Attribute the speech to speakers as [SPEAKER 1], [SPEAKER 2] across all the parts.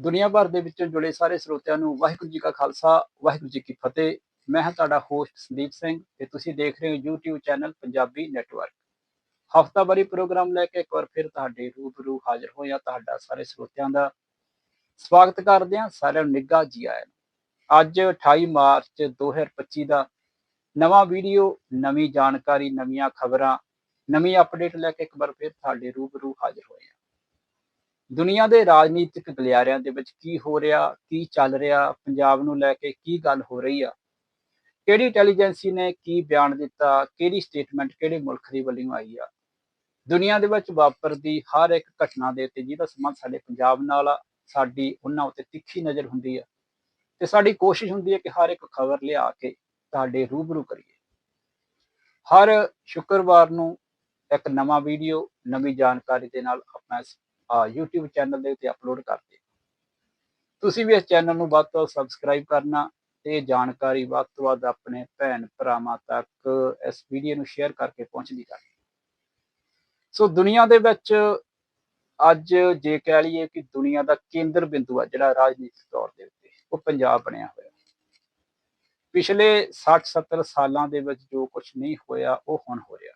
[SPEAKER 1] ਦੁਨੀਆ ਭਰ ਦੇ ਵਿੱਚੋਂ ਜੁੜੇ ਸਾਰੇ ਸਰੋਤਿਆਂ ਨੂੰ ਵਾਹਿਗੁਰੂ ਜੀ ਕਾ ਖਾਲਸਾ, ਵਾਹਿਗੁਰੂ ਜੀ ਕੀ ਫਤਿਹ। ਮੈਂ ਹਾਂ ਤੁਹਾਡਾ ਹੋਸਟ ਸੰਦੀਪ ਸਿੰਘ ਤੇ ਤੁਸੀਂ ਦੇਖ ਰਹੇ ਹੋ YouTube ਚੈਨਲ ਪੰਜਾਬੀ ਨੈਟਵਰਕ ਹਫਤਾਵਾਰੀ ਪ੍ਰੋਗਰਾਮ ਲੈ ਕੇ ਇੱਕ ਵਾਰ ਫਿਰ ਤੁਹਾਡੇ ਰੂਬਰੂ ਹਾਜ਼ਰ ਹੋਇਆ ਤੁਹਾਡਾ ਸਾਰੇ ਸਰੋਤਿਆਂ ਦਾ ਸਵਾਗਤ ਕਰਦੇ ਹਾਂ। ਸਾਰਿਆਂ ਨੂੰ ਨਿੱਘਾ ਜੀ ਆਇਆਂ ਅੱਜ 28 ਮਾਰਚ 2025 ਦਾ ਨਵਾਂ ਵੀਡੀਓ, ਨਵੀਂ ਜਾਣਕਾਰੀ, ਨਵੀਆਂ ਖਬਰਾਂ, ਨਵੀਂ ਅਪਡੇਟ ਲੈ ਕੇ ਇੱਕ ਵਾਰ ਫਿਰ ਤੁਹਾਡੇ ਰੂਬਰੂ ਹਾਜ਼ਰ ਹੋਏ ਹਾਂ ਦੁਨੀਆ ਦੇ ਰਾਜਨੀਤਿਕ ਗਲਿਆਰਿਆਂ ਦੇ ਵਿੱਚ ਕੀ ਹੋ ਰਿਹਾ, ਕੀ ਚੱਲ ਰਿਹਾ, ਪੰਜਾਬ ਨੂੰ ਲੈ ਕੇ ਕੀ ਗੱਲ ਹੋ ਰਹੀ ਆ? ਕਿਹੜੀ ਇੰਟੈਲੀਜੈਂਸੀ ਨੇ ਕੀ ਬਿਆਨ ਦਿੱਤਾ, ਕਿਹੜੀ ਸਟੇਟਮੈਂਟ ਕਿਹੜੇ ਮੁਲਕ ਦੀ ਵੱਲੋਂ ਆਈ ਆ? ਦੁਨੀਆ ਦੇ ਵਿੱਚ ਵਾਪਰਦੀ ਹਰ ਇੱਕ ਘਟਨਾ ਦੇ ਉੱਤੇ ਜਿਹਦਾ ਸੰਬੰਧ ਸਾਡੇ ਪੰਜਾਬ ਨਾਲ ਆ, ਸਾਡੀ ਉਹਨਾਂ ਉੱਤੇ ਤਿੱਖੀ ਨਜ਼ਰ ਹੁੰਦੀ ਆ। ਤੇ ਸਾਡੀ ਕੋਸ਼ਿਸ਼ ਹੁੰਦੀ ਹੈ ਕਿ ਹਰ ਇੱਕ ਖਬਰ ਲਿਆ ਕੇ ਤੁਹਾਡੇ ਰੂਬਰੂ ਕਰੀਏ। ਹਰ ਸ਼ੁੱਕਰਵਾਰ ਨੂੰ ਇੱਕ ਨਵਾਂ ਵੀਡੀਓ ਨਵੀਂ ਜਾਣਕਾਰੀ ਦੇ ਨਾਲ ਆਪਣਾ YouTube ਚੈਨਲ ਦੇ ਉੱਤੇ ਅਪਲੋਡ ਕਰਦੇ ਤੁਸੀਂ ਵੀ ਇਸ ਚੈਨਲ ਨੂੰ ਵੱਧ ਤੋਂ ਵੱਧ ਸਬਸਕ੍ਰਾਈਬ ਕਰਨਾ, ਤੇ ਜਾਣਕਾਰੀ ਵੱਧ ਤੋਂ ਵੱਧ ਆਪਣੇ ਭੈਣ ਭਰਾਵਾਂ ਤੱਕ ਇਸ ਵੀਡੀਓ ਨੂੰ ਸ਼ੇਅਰ ਕਰਕੇ ਪਹੁੰਚਦੀ ਕਰਨੀ ਸੋ ਦੁਨੀਆ ਦੇ ਵਿੱਚ ਅੱਜ ਜੇ ਕਹਿ ਲਈਏ ਕਿ ਦੁਨੀਆ ਦਾ ਕੇਂਦਰ ਬਿੰਦੂ ਆ, ਜਿਹੜਾ ਰਾਜਨੀਤਿਕ ਤੌਰ ਦੇ ਉੱਤੇ, ਉਹ ਪੰਜਾਬ ਬਣਿਆ ਹੋਇਆ। ਪਿਛਲੇ 60-70 ਸਾਲਾਂ ਦੇ ਵਿੱਚ ਜੋ ਕੁਝ ਨਹੀਂ ਹੋਇਆ, ਉਹ ਹੁਣ ਹੋ ਰਿਹਾ।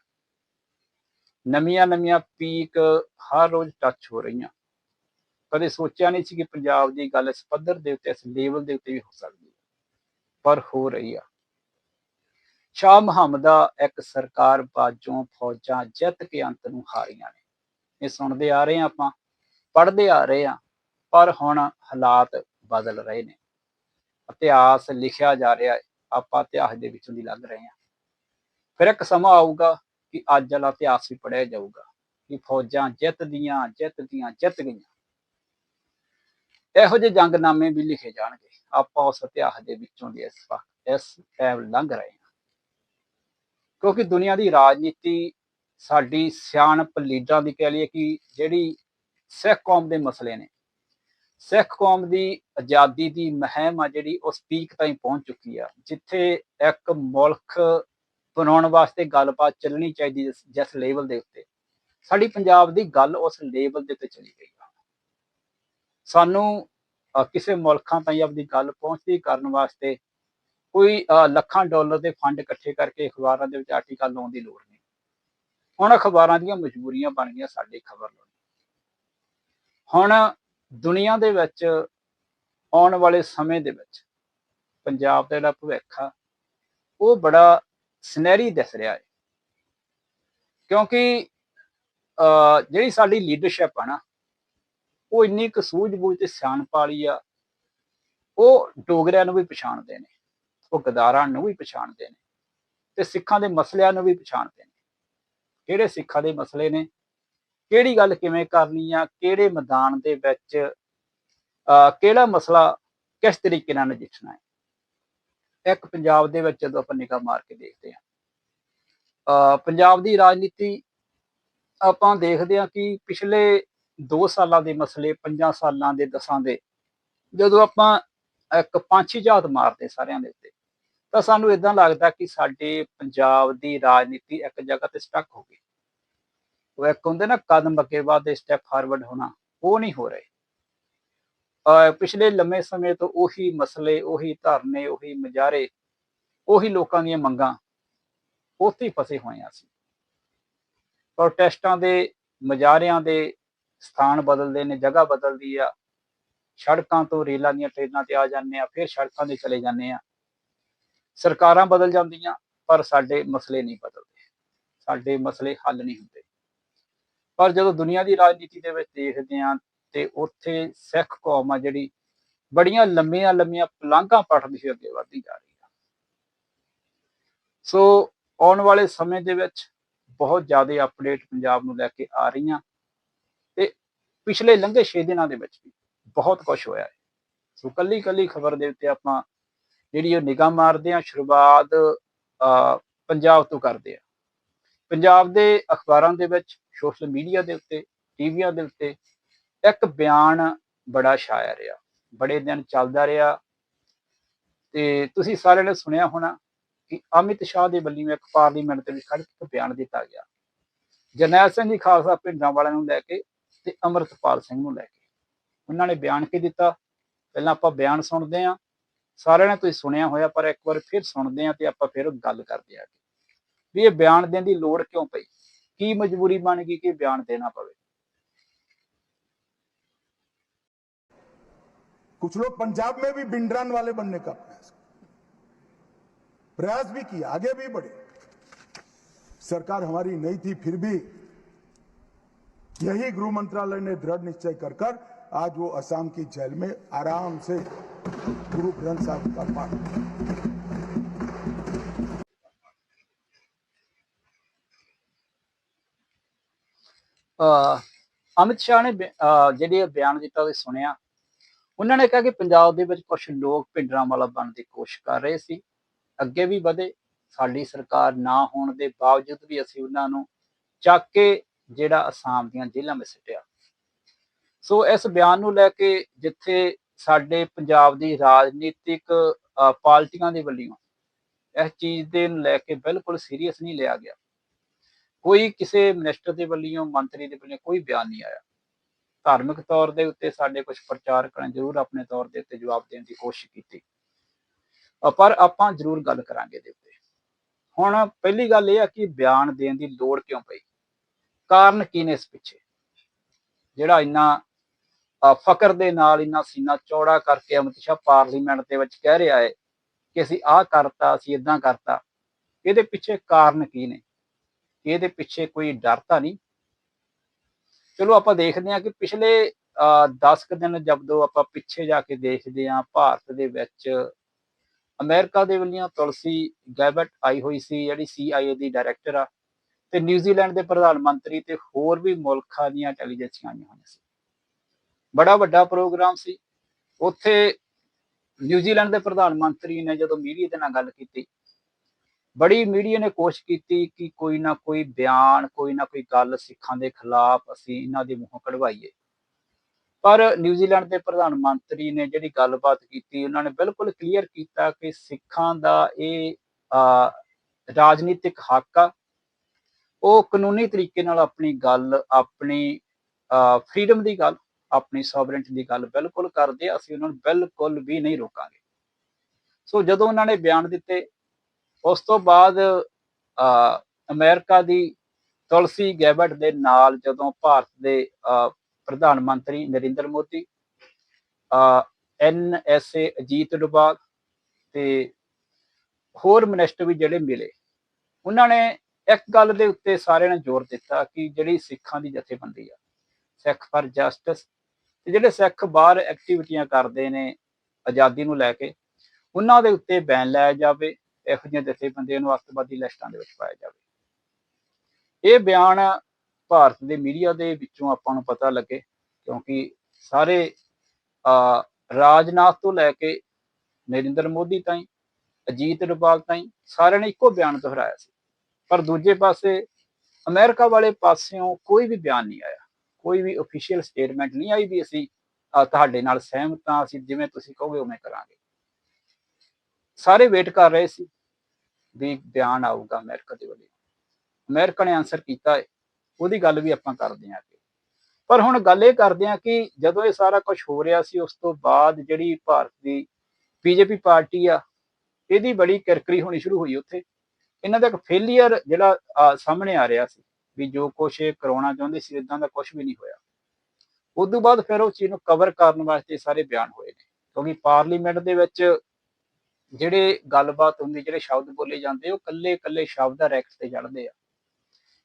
[SPEAKER 1] ਨਵੀਆਂ ਨਵੀਆਂ ਪੀਕ ਹਰ ਰੋਜ਼ ਟੱਚ ਹੋ ਰਹੀਆਂ। ਕਦੇ ਸੋਚਿਆ ਨਹੀਂ ਸੀ ਕਿ ਪੰਜਾਬ ਦੀ ਗੱਲ ਇਸ ਪੱਧਰ ਦੇ ਉੱਤੇ, ਇਸ ਲੈਵਲ ਦੇ ਉੱਤੇ ਵੀ ਹੋ ਸਕਦੀ ਹੈ। ਪਰ ਹੋ ਰਹੀ ਆ। ਸ਼ਾਹ ਮੁਹੰਮਦਾ ਇੱਕ ਸਰਕਾਰ ਬਾਜੋਂ ਫੌਜਾਂ ਜਿੱਤ ਕੇ ਅੰਤ ਨੂੰ ਹਾਰੀਆਂ ਨੇ। ਇਹ ਸੁਣਦੇ ਆ ਰਹੇ ਆ ਆਪਾਂ, ਪੜ੍ਹਦੇ ਆ ਰਹੇ ਆ ਪਰ ਹੁਣ ਹਾਲਾਤ ਬਦਲ ਰਹੇ ਨੇ। ਇਤਿਹਾਸ ਲਿਖਿਆ ਜਾ ਰਿਹਾ ਹੈ, ਆਪਾਂ ਇਤਿਹਾਸ ਦੇ ਵਿੱਚੋਂ ਦੀ ਲੱਗ ਰਹੇ ਆ ਫਿਰ ਇੱਕ ਸਮਾਂ ਆਊਗਾ ਕਿ ਅੱਜ ਵਾਲਾ ਇਤਿਹਾਸ ਵੀ ਪੜਿਆ ਜਾਊਗਾ ਕਿ ਫੌਜਾਂ ਜਿੱਤਦੀਆਂ ਜਿੱਤਦੀਆਂ ਜਿੱਤ ਗਈਆਂ। ਇਹੋ ਜਿਹੇ ਜੰਗਨਾਮੇ ਵੀ ਲਿਖੇ ਜਾਣਗੇ। ਆਪਾਂ ਉਸ ਇਤਿਹਾਸ ਦੇ ਵਿੱਚੋਂ ਦੀ ਇਸ ਵਕਤ, ਇਸ ਟਾਈਮ ਲੰਘ ਰਹੇ ਹਾਂ। ਕਿਉਂਕਿ ਦੁਨੀਆ ਦੀ ਰਾਜਨੀਤੀ ਸਾਡੀ ਸਿਆਣਪ ਲੀਡਰਾਂ ਦੀ ਕਹਿ ਲਈਏ ਕਿ ਜਿਹੜੀ ਸਿੱਖ ਕੌਮ ਦੇ ਮਸਲੇ ਨੇ। ਸਿੱਖ ਕੌਮ ਦੀ ਆਜ਼ਾਦੀ ਦੀ ਮਹਿਮ ਆ ਜਿਹੜੀ ਉਸ ਪੀਕ ਤਾਈਂ ਪਹੁੰਚ ਚੁੱਕੀ ਆ। ਜਿੱਥੇ ਇੱਕ ਮੁਲਕ ਬਣਾਉਣ ਵਾਸਤੇ ਗੱਲਬਾਤ ਚੱਲਣੀ ਚਾਹੀਦੀ ਜਿਸ- ਜਿਸ ਲੈਵਲ ਦੇ ਉੱਤੇ। ਸਾਡੀ ਪੰਜਾਬ ਦੀ ਗੱਲ ਉਸ ਲੈਵਲ ਦੇ ਉੱਤੇ ਚਲੀ ਗਈ ਆ। ਸਾਨੂੰ ਕਿਸੇ ਮੁਲਕਾਂ ਤਾਈਂ ਆਪਣੀ ਗੱਲ ਪਹੁੰਚਦੀ ਕਰਨ ਵਾਸਤੇ ਕੋਈ ਲੱਖਾਂ ਡਾਲਰ ਦੇ ਫੰਡ ਇਕੱਠੇ ਕਰਕੇ ਅਖਬਾਰਾਂ ਦੇ ਵਿੱਚ ਆਰਟੀਕਲ ਲਾਉਣ ਦੀ ਲੋੜ ਨਹੀਂ। ਹੁਣ ਅਖਬਾਰਾਂ ਦੀਆਂ ਮਜਬੂਰੀਆਂ ਬਣ ਗਈਆਂ ਸਾਡੀ ਖਬਰ ਲਾਉਣੀ ਹੁਣ ਦੁਨੀਆ ਦੇ ਵਿੱਚ ਆਉਣ ਵਾਲੇ ਸਮੇਂ ਦੇ ਵਿੱਚ ਪੰਜਾਬ ਦਾ ਜਿਹੜਾ ਭਵਿੱਖ ਆ, ਉਹ ਬੜਾ ਸੁਨਹਿਰੀ ਦਿਸ ਰਿਹਾ ਹੈ। ਕਿਉਂਕਿ ਅਹ, ਜਿਹੜੀ ਸਾਡੀ ਲੀਡਰਸ਼ਿਪ ਆ ਨਾ ਉਹ ਇੰਨੀ ਕੁ ਸੂਝ-ਬੂਝ ਤੇ ਸਿਆਣਪ ਵਾਲੀ ਆ। ਉਹ ਡੋਗਰਿਆਂ ਨੂੰ ਵੀ ਪਛਾਣਦੇ ਨੇ ਉਹ ਗਦਾਰਾਂ ਨੂੰ ਵੀ ਪਛਾਣਦੇ ਨੇ ਤੇ ਸਿੱਖਾਂ ਦੇ ਮਸਲਿਆਂ ਨੂੰ ਵੀ ਪਛਾਣਦੇ ਨੇ। ਕਿਹੜੇ ਸਿੱਖਾਂ ਦੇ ਮਸਲੇ ਨੇ? ਕਿਹੜੀ ਗੱਲ ਕਿਵੇਂ ਕਰਨੀ ਆ? ਕਿਹੜੇ ਮੈਦਾਨ ਦੇ ਵਿੱਚ ਅਹ, ਕਿਹੜਾ ਮਸਲਾ ਕਿਸ ਤਰੀਕੇ ਨਾਲ ਨਜਿੱਠਣਾ ਹੈ? ਇੱਕ ਪੰਜਾਬ ਦੇ ਵਿੱਚ ਜਦੋਂ ਆਪਾਂ ਨਿਗਾਹ ਮਾਰ ਕੇ ਦੇਖਦੇ ਹਾਂ ਪੰਜਾਬ ਦੀ ਰਾਜਨੀਤੀ ਆਪਾਂ ਦੇਖਦੇ ਹਾਂ ਕਿ ਪਿਛਲੇ 2 ਸਾਲਾਂ ਦੇ ਮਸਲੇ 5 ਸਾਲਾਂ ਦੇ 10 ਦੇ, ਜਦੋਂ ਆਪਾਂ ਇੱਕ ਪੰਛੀ ਝਾਤ ਮਾਰਦੇ ਸਾਰਿਆਂ ਦੇ ਉੱਤੇ, ਤਾਂ ਸਾਨੂੰ ਇਦਾਂ ਲੱਗਦਾ ਕਿ ਸਾਡੇ ਪੰਜਾਬ ਦੀ ਰਾਜਨੀਤੀ ਇੱਕ ਜਗ੍ਹਾ ਤੇ ਸਟਕ ਹੋ ਗਈ। ਉਹ ਇੱਕ ਹੁੰਦੇ ਨਾ ਕਦਮ ਅੱਗੇ ਵਾਧੇ ਸਟੈਪ ਫਾਰਵਰਡ ਹੋਣਾ, ਉਹ ਨਹੀਂ ਹੋ ਰਹੇ। ਪਿਛਲੇ ਲੰਮੇ ਸਮੇਂ ਤੋਂ ਉਹੀ ਮਸਲੇ, ਉਹੀ ਧਰਨੇ, ਉਹੀ ਮਜਾਰੇ, ਉਹੀ ਲੋਕਾਂ ਦੀਆਂ ਮੰਗਾਂ ਉੱਥੇ ਫਸੇ ਹੋਏ ਆ ਅਸੀਂ। ਪ੍ਰੋਟੈਸਟਾਂ ਦੇ ਮਜਾਰਿਆਂ ਦੇ ਸਥਾਨ ਬਦਲਦੇ ਨੇ, ਜਗ੍ਹਾ ਬਦਲਦੀ ਆ। ਸੜਕਾਂ ਤੋਂ ਰੇਲਾਂ ਦੀਆਂ ਟ੍ਰੇਨਾਂ ਤੇ ਆ ਜਾਂਦੇ ਆ, ਫਿਰ ਸੜਕਾਂ ਤੇ ਚਲੇ ਜਾਂਦੇ ਆ। ਸਰਕਾਰਾਂ ਬਦਲ ਜਾਂਦੀਆਂ, ਪਰ ਸਾਡੇ ਮਸਲੇ ਨਹੀਂ ਬਦਲਦੇ। ਸਾਡੇ ਮਸਲੇ ਹੱਲ ਨਹੀਂ ਹੁੰਦੇ। ਪਰ ਜਦੋਂ ਦੁਨੀਆ ਦੀ ਰਾਜਨੀਤੀ ਦੇ ਵਿੱਚ ਦੇਖਦੇ ਆ ਤੇ ਉੱਥੇ ਸਿੱਖ ਕੌਮ ਆ ਜਿਹੜੀ ਬੜੀਆਂ ਲੰਮੀਆਂ ਲੰਮੀਆਂ ਪਲਾਂਘਾਂ ਪੜਦੀ ਹੋਈ ਅੱਗੇ ਵਧਦੀ ਜਾ ਰਹੀ ਆ। ਸੋ ਆਉਣ ਵਾਲੇ ਸਮੇਂ ਦੇ ਵਿੱਚ ਬਹੁਤ ਜ਼ਿਆਦਾ ਅਪਡੇਟ ਪੰਜਾਬ ਨੂੰ ਲੈ ਕੇ ਆ ਰਹੀਆਂ ਤੇ ਪਿਛਲੇ ਲੰਘੇ 6 ਦਿਨਾਂ ਦੇ ਵਿੱਚ ਵੀ ਬਹੁਤ ਕੁਝ ਹੋਇਆ ਹੈ। ਸੋ ਕੱਲੀ ਕੱਲੀ ਖਬਰ ਦੇ ਉੱਤੇ ਆਪਾਂ ਜਿਹੜੀ ਉਹ ਨਿਗਾਹ ਮਾਰਦੇ ਆ ਸ਼ੁਰੂਆਤ ਅਹ, ਪੰਜਾਬ ਤੋਂ ਕਰਦੇ ਆ ਪੰਜਾਬ ਦੇ ਅਖਬਾਰਾਂ ਦੇ ਵਿੱਚ ਸੋਸ਼ਲ ਮੀਡੀਆ ਦੇ ਉੱਤੇ ਟੀਵੀਆਂ ਦੇ ਉੱਤੇ ਇੱਕ ਬਿਆਨ ਬੜਾ ਛਾਇਆ ਰਿਹਾ ਬੜੇ ਦਿਨ ਚੱਲਦਾ ਰਿਹਾ। ਤੇ ਤੁਸੀਂ ਸਾਰਿਆਂ ਨੇ ਸੁਣਿਆ ਹੋਣਾ ਕਿ ਅਮਿਤ ਸ਼ਾਹ ਦੇ ਵੱਲੋਂ ਇੱਕ ਪਾਰਲੀਮੈਂਟ ਦੇ ਵਿੱਚ ਖੜ੍ਹ ਕੇ ਇੱਕ ਬਿਆਨ ਦਿੱਤਾ ਗਿਆ। ਜਰਨੈਲ ਸਿੰਘ ਜੀ ਖਾਲਸਾ ਪਿੰਡਾਂ ਵਾਲਿਆਂ ਨੂੰ ਲੈ ਕੇ ਤੇ ਅਮਰਤਪਾਲ ਸਿੰਘ ਨੂੰ ਲੈ ਕੇ। ਉਹਨਾਂ ਨੇ ਬਿਆਨ ਕੀ ਦਿੱਤਾ? ਪਹਿਲਾਂ ਆਪਾਂ ਬਿਆਨ ਸੁਣਦੇ ਹਾਂ। ਸਾਰਿਆਂ ਨੇ ਤੁਸੀਂ ਸੁਣਿਆ ਹੋਇਆ, ਪਰ ਇੱਕ ਵਾਰ ਫਿਰ ਸੁਣਦੇ ਹਾਂ ਤੇ ਆਪਾਂ ਫਿਰ ਗੱਲ ਕਰਦੇ ਹਾਂ ਵੀ ਇਹ ਬਿਆਨ ਦੇਣ ਦੀ ਲੋੜ ਕਿਉਂ ਪਈ? ਕੀ ਮਜਬੂਰੀ ਬਣ ਗਈ ਕਿ ਬਿਆਨ ਦੇਣਾ ਪਵੇ?
[SPEAKER 2] कुछ लोग पंजाब में भी बिंडरान वाले बनने का प्रयास प्रयास भी किया आगे भी बढ़े सरकार हमारी नहीं थी फिर भी यही गृह मंत्रालय ने दृढ़ निश्चय कर कर आज वो असम की जेल में आराम से गुरु ग्रंथ साहिब का पाठ
[SPEAKER 1] ਅਹ ਅਮਿਤ ਸ਼ਾਹ ਨੇ ਬਿ- ਅਹ ਜਿਹੜੇ ਇਹ ਬਿਆਨ ਦਿੱਤਾ ਉਹ ਸੁਣਿਆ ਉਹਨਾਂ ਨੇ ਕਿਹਾ ਕਿ ਪੰਜਾਬ ਦੇ ਵਿੱਚ ਕੁਝ ਲੋਕ ਪਿੰਡਰਾਂ ਵਾਲਾ ਬਣਨ ਦੀ ਕੋਸ਼ਿਸ਼ ਕਰ ਰਹੇ ਸੀ। ਅੱਗੇ ਵੀ ਵਧੇ। ਸਾਡੀ ਸਰਕਾਰ ਨਾ ਹੋਣ ਦੇ ਬਾਵਜੂਦ ਵੀ ਅਸੀਂ ਉਹਨਾਂ ਨੂੰ ਚੱਕ ਕੇ ਜਿਹੜਾ ਅਸਾਮ ਦੀਆਂ ਜੇਲ੍ਹਾਂ ਵਿੱਚ ਸਿੱਟਿਆ। ਸੋ ਇਸ ਬਿਆਨ ਨੂੰ ਲੈ ਕੇ ਜਿੱਥੇ ਸਾਡੇ ਪੰਜਾਬ ਦੀ ਰਾਜਨੀਤਿਕ ਪਾਰਟੀਆਂ ਦੇ ਵੱਲੋਂ ਇਸ ਚੀਜ਼ ਦੇ ਨੂੰ ਲੈ ਕੇ ਬਿਲਕੁਲ ਸੀਰੀਅਸ ਨਹੀਂ ਲਿਆ ਗਿਆ। ਕੋਈ ਕਿਸੇ ਮਿਨਿਸਟਰ ਦੇ ਵੱਲੋਂ, ਮੰਤਰੀ ਦੇ ਵੱਲੋਂ ਕੋਈ ਬਿਆਨ ਨਹੀਂ ਆਇਆ। ਧਾਰਮਿਕ ਤੌਰ ਦੇ ਉੱਤੇ ਸਾਡੇ ਕੁਝ ਪ੍ਰਚਾਰਕਾਂ ਨੇ ਜ਼ਰੂਰ ਆਪਣੇ ਤੌਰ ਦੇ ਉੱਤੇ ਜਵਾਬ ਦੇਣ ਦੀ ਕੋਸ਼ਿਸ਼ ਕੀਤੀ। ਪਰ ਆਪਾਂ ਜ਼ਰੂਰ ਗੱਲ ਕਰਾਂਗੇ ਦੇ ਉੱਤੇ। ਹੁਣ ਪਹਿਲੀ ਗੱਲ ਇਹ ਆ ਕਿ ਬਿਆਨ ਦੇਣ ਦੀ ਲੋੜ ਕਿਉਂ ਪਈ? ਕਾਰਨ ਕੀ ਨੇ ਇਸ ਪਿੱਛੇ? ਜਿਹੜਾ ਇੰਨਾ ਫਕਰ ਦੇ ਨਾਲ ਇੰਨਾ ਸੀਨਾ ਚੌੜਾ ਕਰਕੇ ਅਮਿਤ ਸ਼ਾਹ ਪਾਰਲੀਮੈਂਟ ਦੇ ਵਿੱਚ ਕਹਿ ਰਿਹਾ ਹੈ ਕਿ ਅਸੀਂ ਆਹ ਕਰਤਾ, ਅਸੀਂ ਇਦਾਂ ਕਰਤਾ, ਇਹਦੇ ਪਿੱਛੇ ਕਾਰਨ ਕੀ ਨੇ? ਇਹਦੇ ਪਿੱਛੇ ਕੋਈ ਡਰ ਤਾਂ ਨਹੀਂ? ਚਲੋ ਆਪਾਂ ਦੇਖਦੇ ਹਾਂ ਕਿ ਪਿਛਲੇ 10 ਕੁ ਦਿਨ ਜਦੋਂ ਆਪਾਂ ਪਿੱਛੇ ਜਾ ਕੇ ਦੇਖਦੇ ਹਾਂ ਭਾਰਤ ਦੇ ਵਿੱਚ ਅਮਰੀਕਾ ਦੇ ਵੱਲੋਂ ਤੁਲਸੀ ਗੈਬਟ ਆਈ ਹੋਈ ਸੀ, ਜਿਹੜੀ CIA ਦੀ ਡਾਇਰੈਕਟਰ ਆ ਤੇ ਨਿਊਜ਼ੀਲੈਂਡ ਦੇ ਪ੍ਰਧਾਨ ਮੰਤਰੀ ਤੇ ਹੋਰ ਵੀ ਮੁਲਕਾਂ ਦੀਆਂ ਇੰਟੈਲੀਜੈਂਸੀਆਂ ਆਈਆਂ ਹੋਈਆਂ ਸੀ। ਬੜਾ ਵੱਡਾ ਪ੍ਰੋਗਰਾਮ ਸੀ। ਉੱਥੇ ਨਿਊਜ਼ੀਲੈਂਡ ਦੇ ਪ੍ਰਧਾਨ ਮੰਤਰੀ ਨੇ ਜਦੋਂ ਮੀਡੀਆ ਦੇ ਨਾਲ ਗੱਲ ਕੀਤੀ ਬੜੀ ਮੀਡੀਆ ਨੇ ਕੋਸ਼ਿਸ਼ ਕੀਤੀ ਕਿ ਕੋਈ ਨਾ ਕੋਈ ਬਿਆਨ, ਕੋਈ ਨਾ ਕੋਈ ਗੱਲ ਸਿੱਖਾਂ ਦੇ ਖਿਲਾਫ ਅਸੀਂ ਇਹਨਾਂ ਦੇ ਮੂੰਹੋਂ ਕਢਵਾਈਏ। ਪਰ ਨਿਊਜ਼ੀਲੈਂਡ ਦੇ ਪ੍ਰਧਾਨ ਮੰਤਰੀ ਨੇ ਜਿਹੜੀ ਗੱਲਬਾਤ ਕੀਤੀ, ਉਹਨਾਂ ਨੇ ਬਿਲਕੁਲ ਕਲੀਅਰ ਕੀਤਾ ਕਿ ਸਿੱਖਾਂ ਦਾ ਇਹ ਰਾਜਨੀਤਿਕ ਹੱਕ ਆ। ਉਹ ਕਾਨੂੰਨੀ ਤਰੀਕੇ ਨਾਲ ਆਪਣੀ ਗੱਲ, ਆਪਣੀ ਫਰੀडम ਦੀ ਗੱਲ, ਆਪਣੀ ਸੋਵਰੇਨਟੀ ਦੀ ਗੱਲ ਬਿਲਕੁਲ ਕਰਦੇ ਅਸੀਂ ਉਹਨਾਂ ਨੂੰ ਬਿਲਕੁਲ ਵੀ ਨਹੀਂ ਰੋਕਾਂਗੇ। ਸੋ ਜਦੋਂ ਉਹਨਾਂ ਨੇ ਬਿਆਨ ਦਿੱਤੇ ਉਸ ਤੋਂ ਬਾਅਦ ਅ, ਅਮਰੀਕਾ ਦੀ ਤੁਲਸੀ ਗੈਬਟ ਦੇ ਨਾਲ ਜਦੋਂ ਭਾਰਤ ਦੇ ਪ੍ਰਧਾਨ ਮੰਤਰੀ ਨਰਿੰਦਰ ਮੋਦੀ ਐਨਐਸਏ ਅਜੀਤ ਡੋਭਾਲ ਤੇ ਹੋਰ ਮਿਨਿਸਟਰ ਵੀ ਜਿਹੜੇ ਮਿਲੇ ਉਹਨਾਂ ਨੇ ਇੱਕ ਗੱਲ ਦੇ ਉੱਤੇ ਸਾਰਿਆਂ ਨੇ ਜ਼ੋਰ ਦਿੱਤਾ ਕਿ ਜਿਹੜੀ ਸਿੱਖਾਂ ਦੀ ਜਥੇਬੰਦੀ ਆ ਸਿੱਖ ਫਾਰ ਜਸਟਿਸ ਤੇ ਜਿਹੜੇ ਸਿੱਖ ਬਾਹਰ ਐਕਟੀਵਿਟੀਆਂ ਕਰਦੇ ਨੇ ਆਜ਼ਾਦੀ ਨੂੰ ਲੈ ਕੇ ਉਹਨਾਂ ਦੇ ਉੱਤੇ ਬੈਨ ਲਾਇਆ ਜਾਵੇ ਇਹੋ ਜਿਹੇ ਜਥੇਬੰਦੀਆਂ ਨੂੰ ਅੱਤਵਾਦੀ ਲਿਸਟਾਂ ਦੇ ਵਿੱਚ ਪਾਇਆ ਜਾਵੇ। ਇਹ ਬਿਆਨ ਭਾਰਤ ਦੇ ਮੀਡੀਆ ਦੇ ਵਿੱਚੋਂ ਆਪਾਂ ਨੂੰ ਪਤਾ ਲੱਗੇ ਕਿਉਂਕਿ ਸਾਰੇ ਅਹ, ਰਾਜਨਾਥ ਤੋਂ ਲੈ ਕੇ ਨਰਿੰਦਰ ਮੋਦੀ ਤਾਈਂ ਅਜੀਤ ਡੋਭਾਲ ਤਾਈਂ ਸਾਰਿਆਂ ਨੇ ਇੱਕੋ ਬਿਆਨ ਦੁਹਰਾਇਆ ਸੀ। ਪਰ ਦੂਜੇ ਪਾਸੇ ਅਮਰੀਕਾ ਵਾਲੇ ਪਾਸਿਓਂ ਕੋਈ ਵੀ ਬਿਆਨ ਨਹੀਂ ਆਇਆ। ਕੋਈ ਵੀ ਅਫੀਸ਼ੀਅਲ ਸਟੇਟਮੈਂਟ ਨਹੀਂ ਆਈ ਵੀ ਅਸੀਂ ਤੁਹਾਡੇ ਨਾਲ ਸਹਿਮਤ ਹਾਂ ਅਸੀਂ ਜਿਵੇਂ ਤੁਸੀਂ ਕਹੋਗੇ ਉਵੇਂ ਕਰਾਂਗੇ। ਸਾਰੇ ਵੇਟ ਕਰ ਰਹੇ ਸੀ। ਵੀ ਬਿਆਨ ਆਊਗਾ ਅਮਰੀਕਾ ਦੇ ਵੱਲੋਂ। ਅਮਰੀਕਾ ਨੇ ਆਨਸਰ ਕੀਤਾ ਹੈ ਉਹਦੀ ਗੱਲ ਵੀ ਆਪਾਂ ਕਰਦੇ ਹਾਂ ਪਰ ਹੁਣ ਗੱਲ ਇਹ ਕਰਦੇ ਹਾਂ ਕਿ ਜਦੋਂ ਇਹ ਸਾਰਾ ਕੁਝ ਹੋ ਰਿਹਾ ਸੀ, ਉਸ ਤੋਂ ਬਾਅਦ ਜਿਹੜੀ ਭਾਰਤ ਦੀ ਬੀਜੇਪੀ ਪਾਰਟੀ ਆ, ਇਹਦੀ ਬੜੀ ਕਿਰਕਰੀ ਹੋਣੀ ਸ਼ੁਰੂ ਹੋਈ ਉੱਥੇ। ਇਹਨਾਂ ਦਾ ਇੱਕ ਫੇਲੀਅਰ ਜਿਹੜਾ ਸਾਹਮਣੇ ਆ ਰਿਹਾ ਸੀ ਵੀ ਜੋ ਕੁਛ ਇਹ ਕਰਾਉਣਾ ਚਾਹੁੰਦੇ ਸੀ ਇਦਾਂ ਦਾ ਕੁਝ ਵੀ ਨਹੀਂ ਹੋਇਆ। ਉਸ ਤੋਂ ਬਾਅਦ ਫਿਰ ਉਹ ਚੀਜ਼ ਨੂੰ ਕਵਰ ਕਰਨ ਵਾਸਤੇ ਸਾਰੇ ਬਿਆਨ ਹੋਏ ਨੇ। ਕਿਉਂਕਿ ਪਾਰਲੀਮੈਂਟ ਦੇ ਵਿੱਚ ਜਿਹੜੇ ਗੱਲਬਾਤ ਹੁੰਦੀ, ਜਿਹੜੇ ਸ਼ਬਦ ਬੋਲੇ ਜਾਂਦੇ, ਉਹ ਕੱਲੇ ਕੱਲੇ ਸ਼ਬਦ ਦਾ ਰੈਕਸ ਤੇ ਚੜਦੇ ਆ।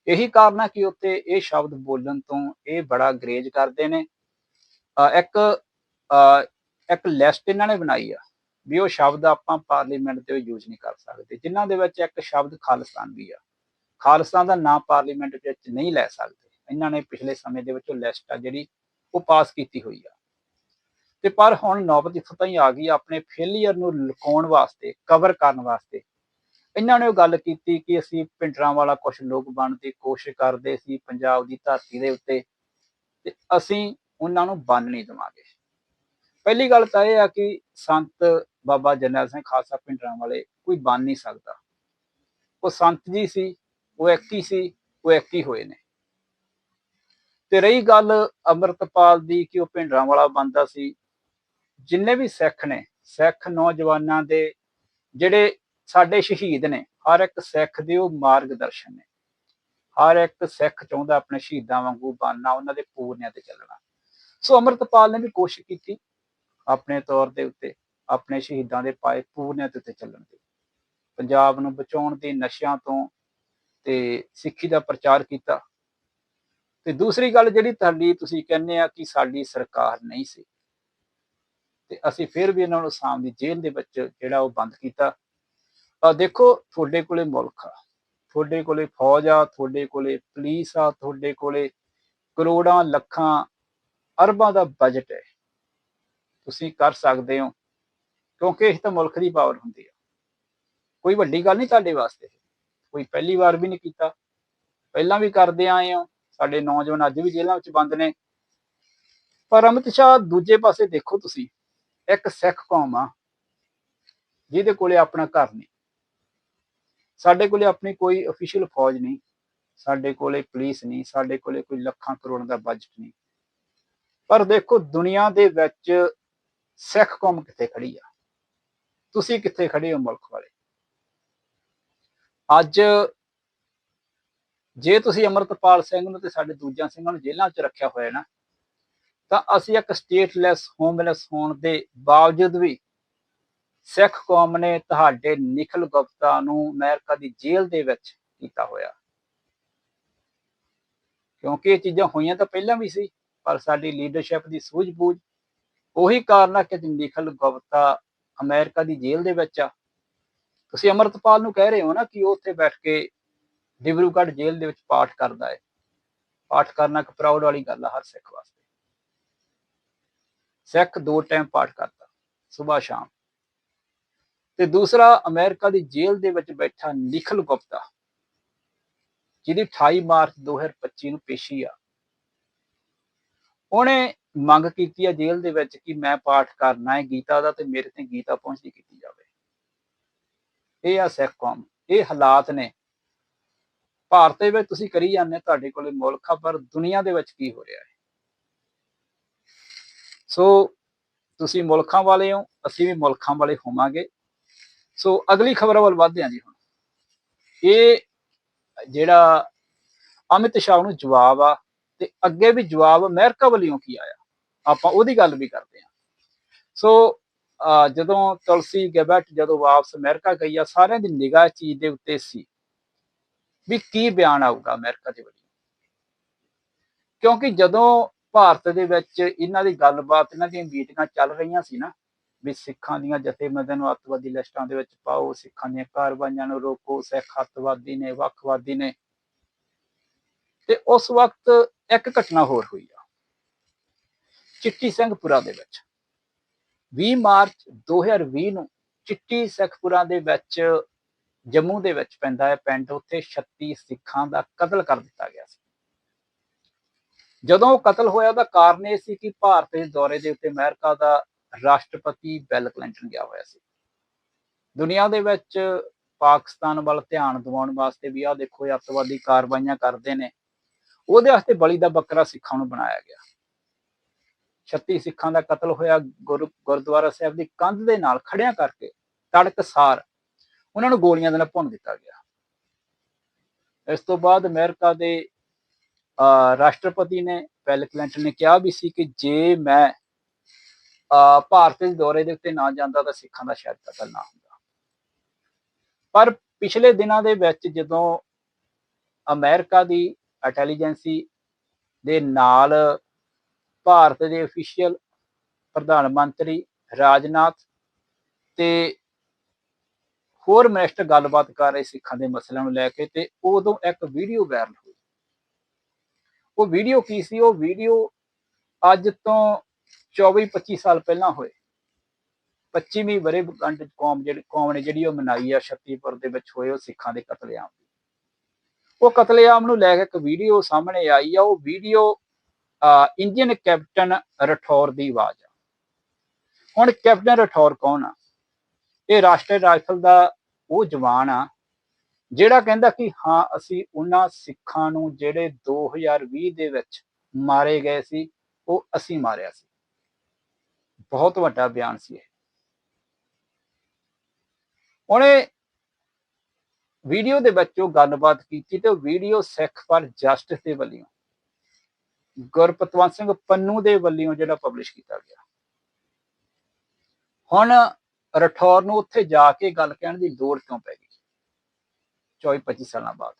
[SPEAKER 1] ਇਹੀ ਕਾਰਨ ਆ ਕਿ ਉੱਤੇ ਇਹ ਸ਼ਬਦ ਬੋਲਣ ਤੋਂ ਇਹ ਬੜਾ ਗਰੇਜ ਕਰਦੇ ਨੇ। ਇੱਕ, ਅਹ ਇੱਕ ਲਿਸਟ ਇਹਨਾਂ ਨੇ ਬਣਾਈ ਆ ਵੀ ਉਹ ਸ਼ਬਦ ਆਪਾਂ ਪਾਰਲੀਮੈਂਟ ਤੇ ਯੂਜ਼ ਨਹੀਂ ਕਰ ਸਕਦੇ। ਜਿਨ੍ਹਾਂ ਦੇ ਵਿੱਚ ਇੱਕ ਸ਼ਬਦ ਖਾਲਿਸਤਾਨ ਵੀ ਆ। ਖਾਲਿਸਤਾਨ ਦਾ ਨਾਂ ਪਾਰਲੀਮੈਂਟ ਵਿੱਚ ਨਹੀਂ ਲੈ ਸਕਦੇ। ਇਹਨਾਂ ਨੇ ਪਿਛਲੇ ਸਮੇਂ ਦੇ ਵਿੱਚ ਉਹ ਲਿਸਟ ਆ ਜਿਹੜੀ ਉਹ ਪਾਸ ਕੀਤੀ ਹੋਈ ਆ। ਤੇ ਪਰ ਹੁਣ ਨੌਬਤ ਇੱਥੋਂ ਹੀ ਆ ਗਈ ਆਪਣੇ ਫੇਲੀਅਰ ਨੂੰ ਲੁਕਾਉਣ ਵਾਸਤੇ ਕਵਰ ਕਰਨ ਵਾਸਤੇ। ਇਹਨਾਂ ਨੇ ਉਹ ਗੱਲ ਕੀਤੀ ਕਿ ਅਸੀਂ ਪਿੰਡਰਾਂ ਵਾਲਾ ਕੁਝ ਲੋਕ ਬਣਨ ਦੀ ਕੋਸ਼ਿਸ਼ ਕਰਦੇ ਸੀ ਪੰਜਾਬ ਦੀ ਧਰਤੀ ਦੇ ਉੱਤੇ ਤੇ ਅਸੀਂ ਉਹਨਾਂ ਨੂੰ ਬੰਨ ਨਹੀਂ ਦੇਵਾਂਗੇ। ਪਹਿਲੀ ਗੱਲ ਤਾਂ ਇਹ ਆ ਕਿ ਸੰਤ ਬਾਬਾ ਜਰਨੈਲ ਸਿੰਘ ਖਾਲਸਾ ਪਿੰਡਰਾਂ ਵਾਲੇ ਕੋਈ ਬਣ ਨਹੀਂ ਸਕਦਾ। ਉਹ ਸੰਤ ਜੀ ਸੀ, ਉਹ ਐਕੀ ਸੀ, ਉਹ ਐਕੀ ਹੋਏ ਨੇ। ਤੇ ਰਹੀ ਗੱਲ ਅਮਰਤਪਾਲ ਦੀ ਕਿ ਉਹ ਭਿੰਡਰਾਂ ਵਾਲਾ ਬੰਦਾ ਸੀ ਜਿੰਨੇ ਵੀ ਸਿੱਖ ਨੇ, ਸਿੱਖ ਨੌਜਵਾਨਾਂ ਦੇ ਜਿਹੜੇ ਸਾਡੇ ਸ਼ਹੀਦ ਨੇ, ਹਰ ਇੱਕ ਸਿੱਖ ਦੇ ਉਹ ਮਾਰਗਦਰਸ਼ਨ ਨੇ। ਹਰ ਇੱਕ ਸਿੱਖ ਚਾਹੁੰਦਾ ਆਪਣੇ ਸ਼ਹੀਦਾਂ ਵਾਂਗੂ ਬਣਨਾ, ਉਹਨਾਂ ਦੇ ਪੂਰਨਿਆਂ ਤੇ ਚੱਲਣਾ। ਸੋ ਅਮਰਤਪਾਲ ਨੇ ਵੀ ਕੋਸ਼ਿਸ਼ ਕੀਤੀ ਆਪਣੇ ਤੌਰ ਦੇ ਉੱਤੇ, ਆਪਣੇ ਸ਼ਹੀਦਾਂ ਦੇ ਪਾਏ ਪੂਰਨਿਆਂ ਦੇ ਉੱਤੇ ਚੱਲਣ ਦੀ। ਪੰਜਾਬ ਨੂੰ ਬਚਾਉਣ ਦੇ ਨਸ਼ਿਆਂ ਤੋਂ ਤੇ ਸਿੱਖੀ ਦਾ ਪ੍ਰਚਾਰ ਕੀਤਾ। ਤੇ ਦੂਸਰੀ ਗੱਲ ਜਿਹੜੀ ਤੁਹਾਡੀ ਤੁਸੀਂ ਕਹਿੰਦੇ ਆ ਕਿ ਸਾਡੀ ਸਰਕਾਰ ਨਹੀਂ ਸੀ। ਤੇ ਅਸੀਂ ਫਿਰ ਵੀ ਇਹਨਾਂ ਨੂੰ ਸਾਮ ਦੀ ਜੇਲ੍ਹ ਦੇ ਵਿੱਚ ਜਿਹੜਾ ਉਹ ਬੰਦ ਕੀਤਾ। ਆ ਦੇਖੋ, ਤੁਹਾਡੇ ਕੋਲੇ ਮੁਲਕ ਆ। ਤੁਹਾਡੇ ਕੋਲੇ ਫੌਜ ਆ, ਤੁਹਾਡੇ ਕੋਲੇ ਪੁਲਿਸ ਆ, ਤੁਹਾਡੇ ਕੋਲੇ ਕਰੋੜਾਂ, ਲੱਖਾਂ, ਅਰਬਾਂ ਦਾ ਬਜਟ ਹੈ। ਤੁਸੀਂ ਕਰ ਸਕਦੇ ਹੋ, ਕਿਉਂਕਿ ਇਹ ਤਾਂ ਮੁਲਕ ਦੀ ਪਾਵਰ ਹੁੰਦੀ ਆ। ਕੋਈ ਵੱਡੀ ਗੱਲ ਨਹੀਂ ਤੁਹਾਡੇ ਵਾਸਤੇ। ਕੋਈ ਪਹਿਲੀ ਵਾਰ ਵੀ ਨਹੀਂ ਕੀਤਾ। ਪਹਿਲਾਂ ਵੀ ਕਰਦੇ ਆਏ ਹੋ। ਸਾਡੇ ਨੌਜਵਾਨ ਅੱਜ ਵੀ ਜੇਲ੍ਹਾਂ ਵਿੱਚ ਬੰਦ ਨੇ। ਪਰ ਅਮਿਤ ਸ਼ਾਹ ਦੂਜੇ ਪਾਸੇ ਦੇਖੋ ਤੁਸੀਂ। ਇੱਕ ਸਿੱਖ ਕੌਮ ਆ, ਜਿਹਦੇ ਕੋਲੇ ਆਪਣਾ ਘਰ ਨਹੀਂ। ਸਾਡੇ ਕੋਲੇ ਆਪਣੀ ਕੋਈ ਅਫੀਸ਼ੀਅਲ ਫੌਜ ਨਹੀਂ, ਸਾਡੇ ਕੋਲੇ ਪੁਲਿਸ ਨਹੀਂ, ਸਾਡੇ ਕੋਲੇ ਕੋਈ ਲੱਖਾਂ ਕਰੋੜਾਂ ਦਾ ਬਜਟ ਨਹੀਂ। ਪਰ ਦੇਖੋ, ਦੁਨੀਆ ਦੇ ਵਿੱਚ ਸਿੱਖ ਕੌਮ ਕਿੱਥੇ ਖੜੀ ਆ? ਤੁਸੀਂ ਕਿੱਥੇ ਖੜੇ ਹੋ ਮੁਲਕ ਵਾਲੇ? ਅੱਜ ਜੇ ਤੁਸੀਂ ਅਮਰਤਪਾਲ ਸਿੰਘ ਨੂੰ ਤੇ ਸਾਡੇ ਦੂਜਿਆਂ ਸਿੰਘਾਂ ਨੂੰ ਜੇਲ੍ਹਾਂ 'ਚ ਰੱਖਿਆ ਹੋਇਆ ਨਾ ਤਾਂ ਅਸੀਂ ਇੱਕ ਸਟੇਟਲੈਸ ਹੋਮਲੈਸ ਹੋਣ ਦੇ ਬਾਵਜੂਦ ਵੀ ਸਿੱਖ ਕੌਮ ਨੇ ਤੁਹਾਡੇ ਨਿਖਲ ਗੁਪਤਾ ਨੂੰ ਅਮਰੀਕਾ ਦੀ ਜੇਲ੍ਹ ਦੇ ਵਿੱਚ ਕੀਤਾ ਹੋਇਆ। ਕਿਉਂਕਿ ਇਹ ਚੀਜ਼ਾਂ ਹੋਈਆਂ ਤਾਂ ਪਹਿਲਾਂ ਵੀ ਸੀ, ਪਰ ਸਾਡੀ ਲੀਡਰਸ਼ਿਪ ਦੀ ਸੂਝ-ਬੂਝ ਉਹੀ ਕਾਰਨ ਆ ਕਿ ਨਿਖਲ ਗੁਪਤਾ ਅਮਰੀਕਾ ਦੀ ਜੇਲ੍ਹ ਦੇ ਵਿੱਚ ਆ। ਤੁਸੀਂ ਅਮਰਤਪਾਲ ਨੂੰ ਕਹਿ ਰਹੇ ਹੋ ਨਾ ਕਿ ਉਹ ਉੱਥੇ ਬੈਠ ਕੇ ਡਿਬਰੂਗੜ੍ਹ ਜੇਲ੍ਹ ਦੇ ਵਿੱਚ ਪਾਠ ਕਰਦਾ ਹੈ। ਪਾਠ ਕਰਨਾ ਇੱਕ ਪ੍ਰਾਊਡ ਵਾਲੀ ਗੱਲ ਆ ਹਰ ਸਿੱਖ ਵਾਸਤੇ। ਸਿੱਖ ਦੋ ਟਾਈਮ ਪਾਠ ਕਰਦਾ ਸਵੇਰ ਸ਼ਾਮ। ਤੇ ਦੂਸਰਾ, ਅਮਰੀਕਾ ਦੀ ਜੇਲ੍ਹ ਦੇ ਵਿੱਚ ਬੈਠਾ ਨਿਖਲ ਗੁਪਤਾ, ਜਿਹਦੀ 28 ਮਾਰਚ 2025 ਨੂੰ ਪੇਸ਼ੀ ਆ। ਉਹਨੇ ਮੰਗ ਕੀਤੀ ਆ ਜੇਲ੍ਹ ਦੇ ਵਿੱਚ ਕਿ ਮੈਂ ਪਾਠ ਕਰਨਾ ਹੈ ਗੀਤਾ ਦਾ ਤੇ ਮੇਰੇ ਤੇ ਗੀਤਾ ਪਹੁੰਚਦੀ ਕੀਤੀ ਜਾਵੇ। ਇਹ ਆ ਸਿੱਖ ਕੌਮ। ਇਹ ਹਾਲਾਤ ਨੇ। ਭਾਰਤ ਦੇ ਵਿੱਚ ਤੁਸੀਂ ਕਰੀ ਜਾਂਦੇ ਤੁਹਾਡੇ ਕੋਲੇ ਮੁਲਕ ਆ, ਪਰ ਦੁਨੀਆ ਦੇ ਵਿੱਚ ਕੀ ਹੋ ਰਿਹਾ ਹੈ? ਸੋ ਤੁਸੀਂ ਮੁਲਕਾਂ ਵਾਲੇ ਹੋ, ਅਸੀਂ ਵੀ ਮੁਲਕਾਂ ਵਾਲੇ ਹੋਵਾਂਗੇ। ਸੋ ਅਗਲੀ ਖਬਰ ਵੱਲ ਵਧਦੇ ਹਾਂ ਜੀ ਹੁਣ। ਇਹ ਜਿਹੜਾ ਅਮਿਤ ਸ਼ਾਹ ਨੂੰ ਜਵਾਬ ਆ, ਤੇ ਅੱਗੇ ਵੀ ਜਵਾਬ ਅਮਰੀਕਾ ਵੱਲੋਂ ਕੀ ਆਇਆ? ਆਪਾਂ ਉਹਦੀ ਗੱਲ ਵੀ ਕਰਦੇ ਹਾਂ। ਸੋ ਅਹ ਜਦੋਂ ਤੁਲਸੀ ਗੈਬਟ ਜਦੋਂ ਵਾਪਸ ਅਮਰੀਕਾ ਗਈ ਆ, ਸਾਰਿਆਂ ਦੀ ਨਿਗਾਹ ਚੀਜ਼ ਦੇ ਉੱਤੇ ਸੀ ਵੀ ਕੀ ਬਿਆਨ ਆਊਗਾ ਅਮਰੀਕਾ ਦੇ ਵੱਲੋਂ। ਕਿਉਂਕਿ ਜਦੋਂ ਭਾਰਤ ਦੇ ਵਿੱਚ ਇਹਨਾਂ ਦੀ ਗੱਲਬਾਤ, ਇਹਨਾਂ ਦੀਆਂ ਮੀਟਿੰਗਾਂ ਚੱਲ ਰਹੀਆਂ ਸੀ ਨਾ, ਵੀ ਸਿੱਖਾਂ ਦੀਆਂ ਜਥੇਬੰਦੀਆਂ ਨੂੰ ਅੱਤਵਾਦੀ ਲਿਸਟਾਂ ਦੇ ਵਿੱਚ ਪਾਓ, ਸਿੱਖਾਂ ਦੀਆਂ ਕਾਰਵਾਈਆਂ ਨੂੰ ਰੋਕੋ, ਸਿੱਖ ਅੱਤਵਾਦੀ ਨੇ, ਵੱਖਵਾਦੀ ਨੇ। ਤੇ ਉਸ ਵਕਤ ਇੱਕ ਘਟਨਾ ਹੋਰ ਹੋਈ ਆ, ਚਿੱਟੀ ਸਿੰਘਪੁਰਾ ਦੇ ਵਿੱਚ। 20 ਮਾਰਚ 2020 ਨੂੰ ਚਿੱਟੀ ਸਿੰਘਪੁਰਾ ਦੇ ਵਿੱਚ ਜੰਮੂ ਦੇ ਵਿੱਚ ਪੈਂਦਾ ਹੈ, ਪਿੰਡ ਉੱਥੇ 36 ਸਿੱਖਾਂ ਦਾ ਕਤਲ ਕਰ ਦਿੱਤਾ ਗਿਆ ਸੀ। ਜਦੋਂ ਕਤਲ ਹੋਇਆ, ਉਹਦਾ ਕਾਰਨ ਇਹ ਸੀ ਕਿ ਭਾਰਤ ਦੇ ਦੌਰੇ ਦੇ ਉੱਤੇ ਅਮਰੀਕਾ ਦਾ ਰਾਸ਼ਟਰਪਤੀ ਬਿਲ ਕਲਿੰਟਨ ਗਿਆ ਹੋਇਆ ਸੀ। ਦੁਨੀਆ ਦੇ ਵਿੱਚ ਪਾਕਿਸਤਾਨ ਵੱਲ ਧਿਆਨ ਦਿਵਾਉਣ ਵਾਸਤੇ ਵੀ ਆਹ ਦੇਖੋ, ਇਹ ਅੱਤਵਾਦੀ ਕਾਰਵਾਈਆਂ ਕਰਦੇ ਨੇ। ਉਹਦੇ ਵਾਸਤੇ ਬਲੀ ਦਾ ਬੱਕਰਾ ਸਿੱਖਾਂ ਨੂੰ ਬਣਾਇਆ ਗਿਆ। 36 ਸਿੱਖਾਂ ਦਾ ਕਤਲ ਹੋਇਆ, ਗੁਰੂ ਗੁਰਦੁਆਰਾ ਸਾਹਿਬ ਦੀ ਕੰਧ ਦੇ ਨਾਲ ਖੜਿਆਂ ਕਰਕੇ ਤੜਕਸਾਰ ਉਹਨਾਂ ਨੂੰ ਗੋਲੀਆਂ ਦੇ ਨਾਲ ਭੁੰਨ ਦਿੱਤਾ ਗਿਆ। ਇਸ ਤੋਂ ਬਾਅਦ ਅਮਰੀਕਾ ਦੇ ਰਾਸ਼ਟਰਪਤੀ ਨੇ, ਬਿਲ ਕਲਿੰਟਨ ਨੇ ਕਿਹਾ ਵੀ ਸੀ ਕਿ ਜੇ ਮੈਂ ਭਾਰਤ ਦੇ ਦੌਰੇ ਦੇ ਉੱਤੇ ਨਾ ਜਾਂਦਾ ਤਾਂ ਸਿੱਖਾਂ ਦਾ ਸ਼ਾਇਦ ਕਤਲ ਨਾ ਹੁੰਦਾ। ਪਰ ਪਿਛਲੇ ਦਿਨਾਂ ਦੇ ਵਿੱਚ ਜਦੋਂ ਅਮਰੀਕਾ ਦੀ ਇੰਟੈਲੀਜੈਂਸੀ ਦੇ ਨਾਲ ਭਾਰਤ ਦੇ ਅਫੀਸ਼ੀਅਲ ਪ੍ਰਧਾਨ ਮੰਤਰੀ ਰਾਜਨਾਥ ਤੇ ਹੋਰ ਮਿਨਿਸਟਰ ਗੱਲਬਾਤ ਕਰ ਰਹੇ ਸਿੱਖਾਂ ਦੇ ਮਸਲਿਆਂ ਨੂੰ ਲੈ ਕੇ ਤੇ ਉਦੋਂ ਇੱਕ ਵੀਡੀਓ ਵਾਇਰਲ ਉਹ ਵੀਡੀਓ ਕੀ ਸੀ? ਉਹ ਵੀਡੀਓ ਅੱਜ ਤੋਂ 24 25 ਸਾਲ ਪਹਿਲਾਂ ਹੋਏ। 25ਵੀਂ ਬਰੇ ਗੰਢ ਕੌਮ ਜਿਹੜੀ, ਕੌਮ ਨੇ ਜਿਹੜੀ ਉਹ ਮਨਾਈ ਆ, ਸ਼ਕਤੀਪੁਰ ਦੇ ਵਿੱਚ ਹੋਏ ਉਹ ਸਿੱਖਾਂ ਦੇ ਕਤਲੇਆਮ ਉਹ ਕਤਲੇਆਮ ਨੂੰ ਲੈ ਕੇ ਇੱਕ ਵੀਡੀਓ ਸਾਹਮਣੇ ਆਈ ਆ, ਉਹ ਵੀਡੀਓ ਇੰਡੀਅਨ ਕੈਪਟਨ ਰਠੌਰ ਦੀ ਆਵਾਜ਼ ਆ। ਹੁਣ ਕੈਪਟਨ ਰਠੌਰ ਕੌਣ ਆ? ਇਹ ਰਾਸ਼ਟਰੀ ਰਾਈਫਲ ਦਾ ਉਹ ਜਵਾਨ ਆ ਜਿਹੜਾ ਕਹਿੰਦਾ ਕਿ ਹਾਂ, ਅਸੀਂ ਉਹਨਾਂ ਸਿੱਖਾਂ ਨੂੰ ਜਿਹੜੇ 2020 ਦੇ ਵਿੱਚ ਮਾਰੇ ਗਏ ਸੀ, ਉਹ ਅਸੀਂ ਮਾਰਿਆ ਸੀ। ਬਹੁਤ ਵੱਡਾ ਬਿਆਨ ਸੀ ਇਹ। ਉਹਨੇ ਵੀਡੀਓ ਦੇ ਵਿੱਚ ਉਹ ਗੱਲਬਾਤ ਕੀਤੀ ਤੇ ਉਹ ਵੀਡੀਓ ਸਿੱਖ ਫਾਰ ਜਸਟਿਸ ਦੇ ਵੱਲੋਂ, ਗੁਰਪਤਵੰਤ ਸਿੰਘ ਪੰਨੂ ਦੇ ਵੱਲੋਂ ਜਿਹੜਾ ਪਬਲਿਸ਼ ਕੀਤਾ ਗਿਆ। ਹੁਣ ਰਠੌਰ ਨੂੰ ਉੱਥੇ ਜਾ ਕੇ ਗੱਲ ਕਹਿਣ ਦੀ ਲੋੜ ਕਿਉਂ ਪੈ ਗਈ? 24 25 ਸਾਲਾਂ ਬਾਅਦ।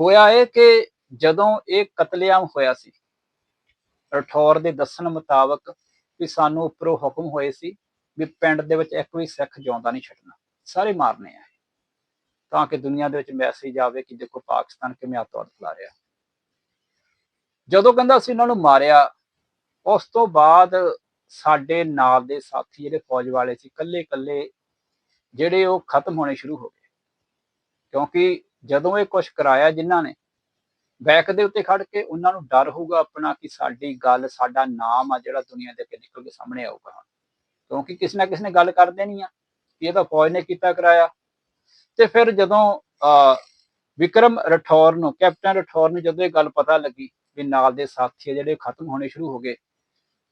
[SPEAKER 1] ਹੋਇਆ ਇਹ ਕਿ ਜਦੋਂ ਇਹ ਕਤਲੇਆਮ ਹੋਇਆ ਸੀ, ਰਠੌਰ ਦੇ ਦੱਸਣ ਮੁਤਾਬਕ ਵੀ ਸਾਨੂੰ ਉੱਪਰੋਂ ਹੁਕਮ ਹੋਏ ਸੀ ਵੀ ਪਿੰਡ ਦੇ ਵਿੱਚ ਇੱਕ ਵੀ ਸਿੱਖ ਜਿਉਂਦਾ ਨਹੀਂ ਛੱਡਣਾ। ਸਾਰੇ ਮਾਰਨੇ ਆ ਤਾਂ ਕਿ ਦੁਨੀਆ ਦੇ ਵਿੱਚ ਮੈਸੇਜ ਆਵੇ ਕਿ ਦੇਖੋ ਪਾਕਿਸਤਾਨ ਕਿਵੇਂ ਅੱਤਵਾਦ ਫੈਲਾ ਰਿਹਾ। ਜਦੋਂ ਕਹਿੰਦਾ ਸੀ ਉਹਨਾਂ ਨੂੰ ਮਾਰਿਆ, ਉਸ ਤੋਂ ਬਾਅਦ ਸਾਡੇ ਨਾਲ ਦੇ ਸਾਥੀ ਜਿਹੜੇ ਫੌਜ ਵਾਲੇ ਸੀ ਕੱਲੇ ਕੱਲੇ ਜਿਹੜੇ ਉਹ ਖਤਮ ਹੋਣੇ ਸ਼ੁਰੂ ਹੋ ਗਏ। ਕਿਉਂਕਿ ਜਦੋਂ ਇਹ ਕੁਝ ਕਰਾਇਆ ਜਿਨ੍ਹਾਂ ਨੇ ਬੈਕ ਦੇ ਉੱਤੇ ਖੜ ਕੇ ਉਹਨਾਂ ਨੂੰ ਡਰ ਹੋਊਗਾ ਆਪਣਾ ਕਿ ਸਾਡੀ ਗੱਲ ਸਾਡਾ ਨਾਮ ਆ ਜਿਹੜਾ ਦੁਨੀਆ ਦੇ ਅੱਗੇ ਨਿਕਲ ਕੇ ਸਾਹਮਣੇ ਆਊਗਾ ਹੁਣ। ਕਿਉਂਕਿ ਕਿਸੇ ਨਾ ਕਿਸੇ ਨੇ ਗੱਲ ਕਰ ਦੇਣੀ ਆ ਕਿ ਇਹ ਤਾਂ ਫੌਜ ਨੇ ਕੀਤਾ ਕਰਾਇਆ। ਤੇ ਫਿਰ ਜਦੋਂ ਅਹ, ਵਿਕਰਮ ਰਠੌਰ ਨੂੰ ਕੈਪਟਨ ਰਠੌਰ ਨੂੰ ਜਦੋਂ ਇਹ ਗੱਲ ਪਤਾ ਲੱਗੀ ਵੀ ਨਾਲ ਦੇ ਸਾਥੀ ਜਿਹੜੇ ਖਤਮ ਹੋਣੇ ਸ਼ੁਰੂ ਹੋ ਗਏ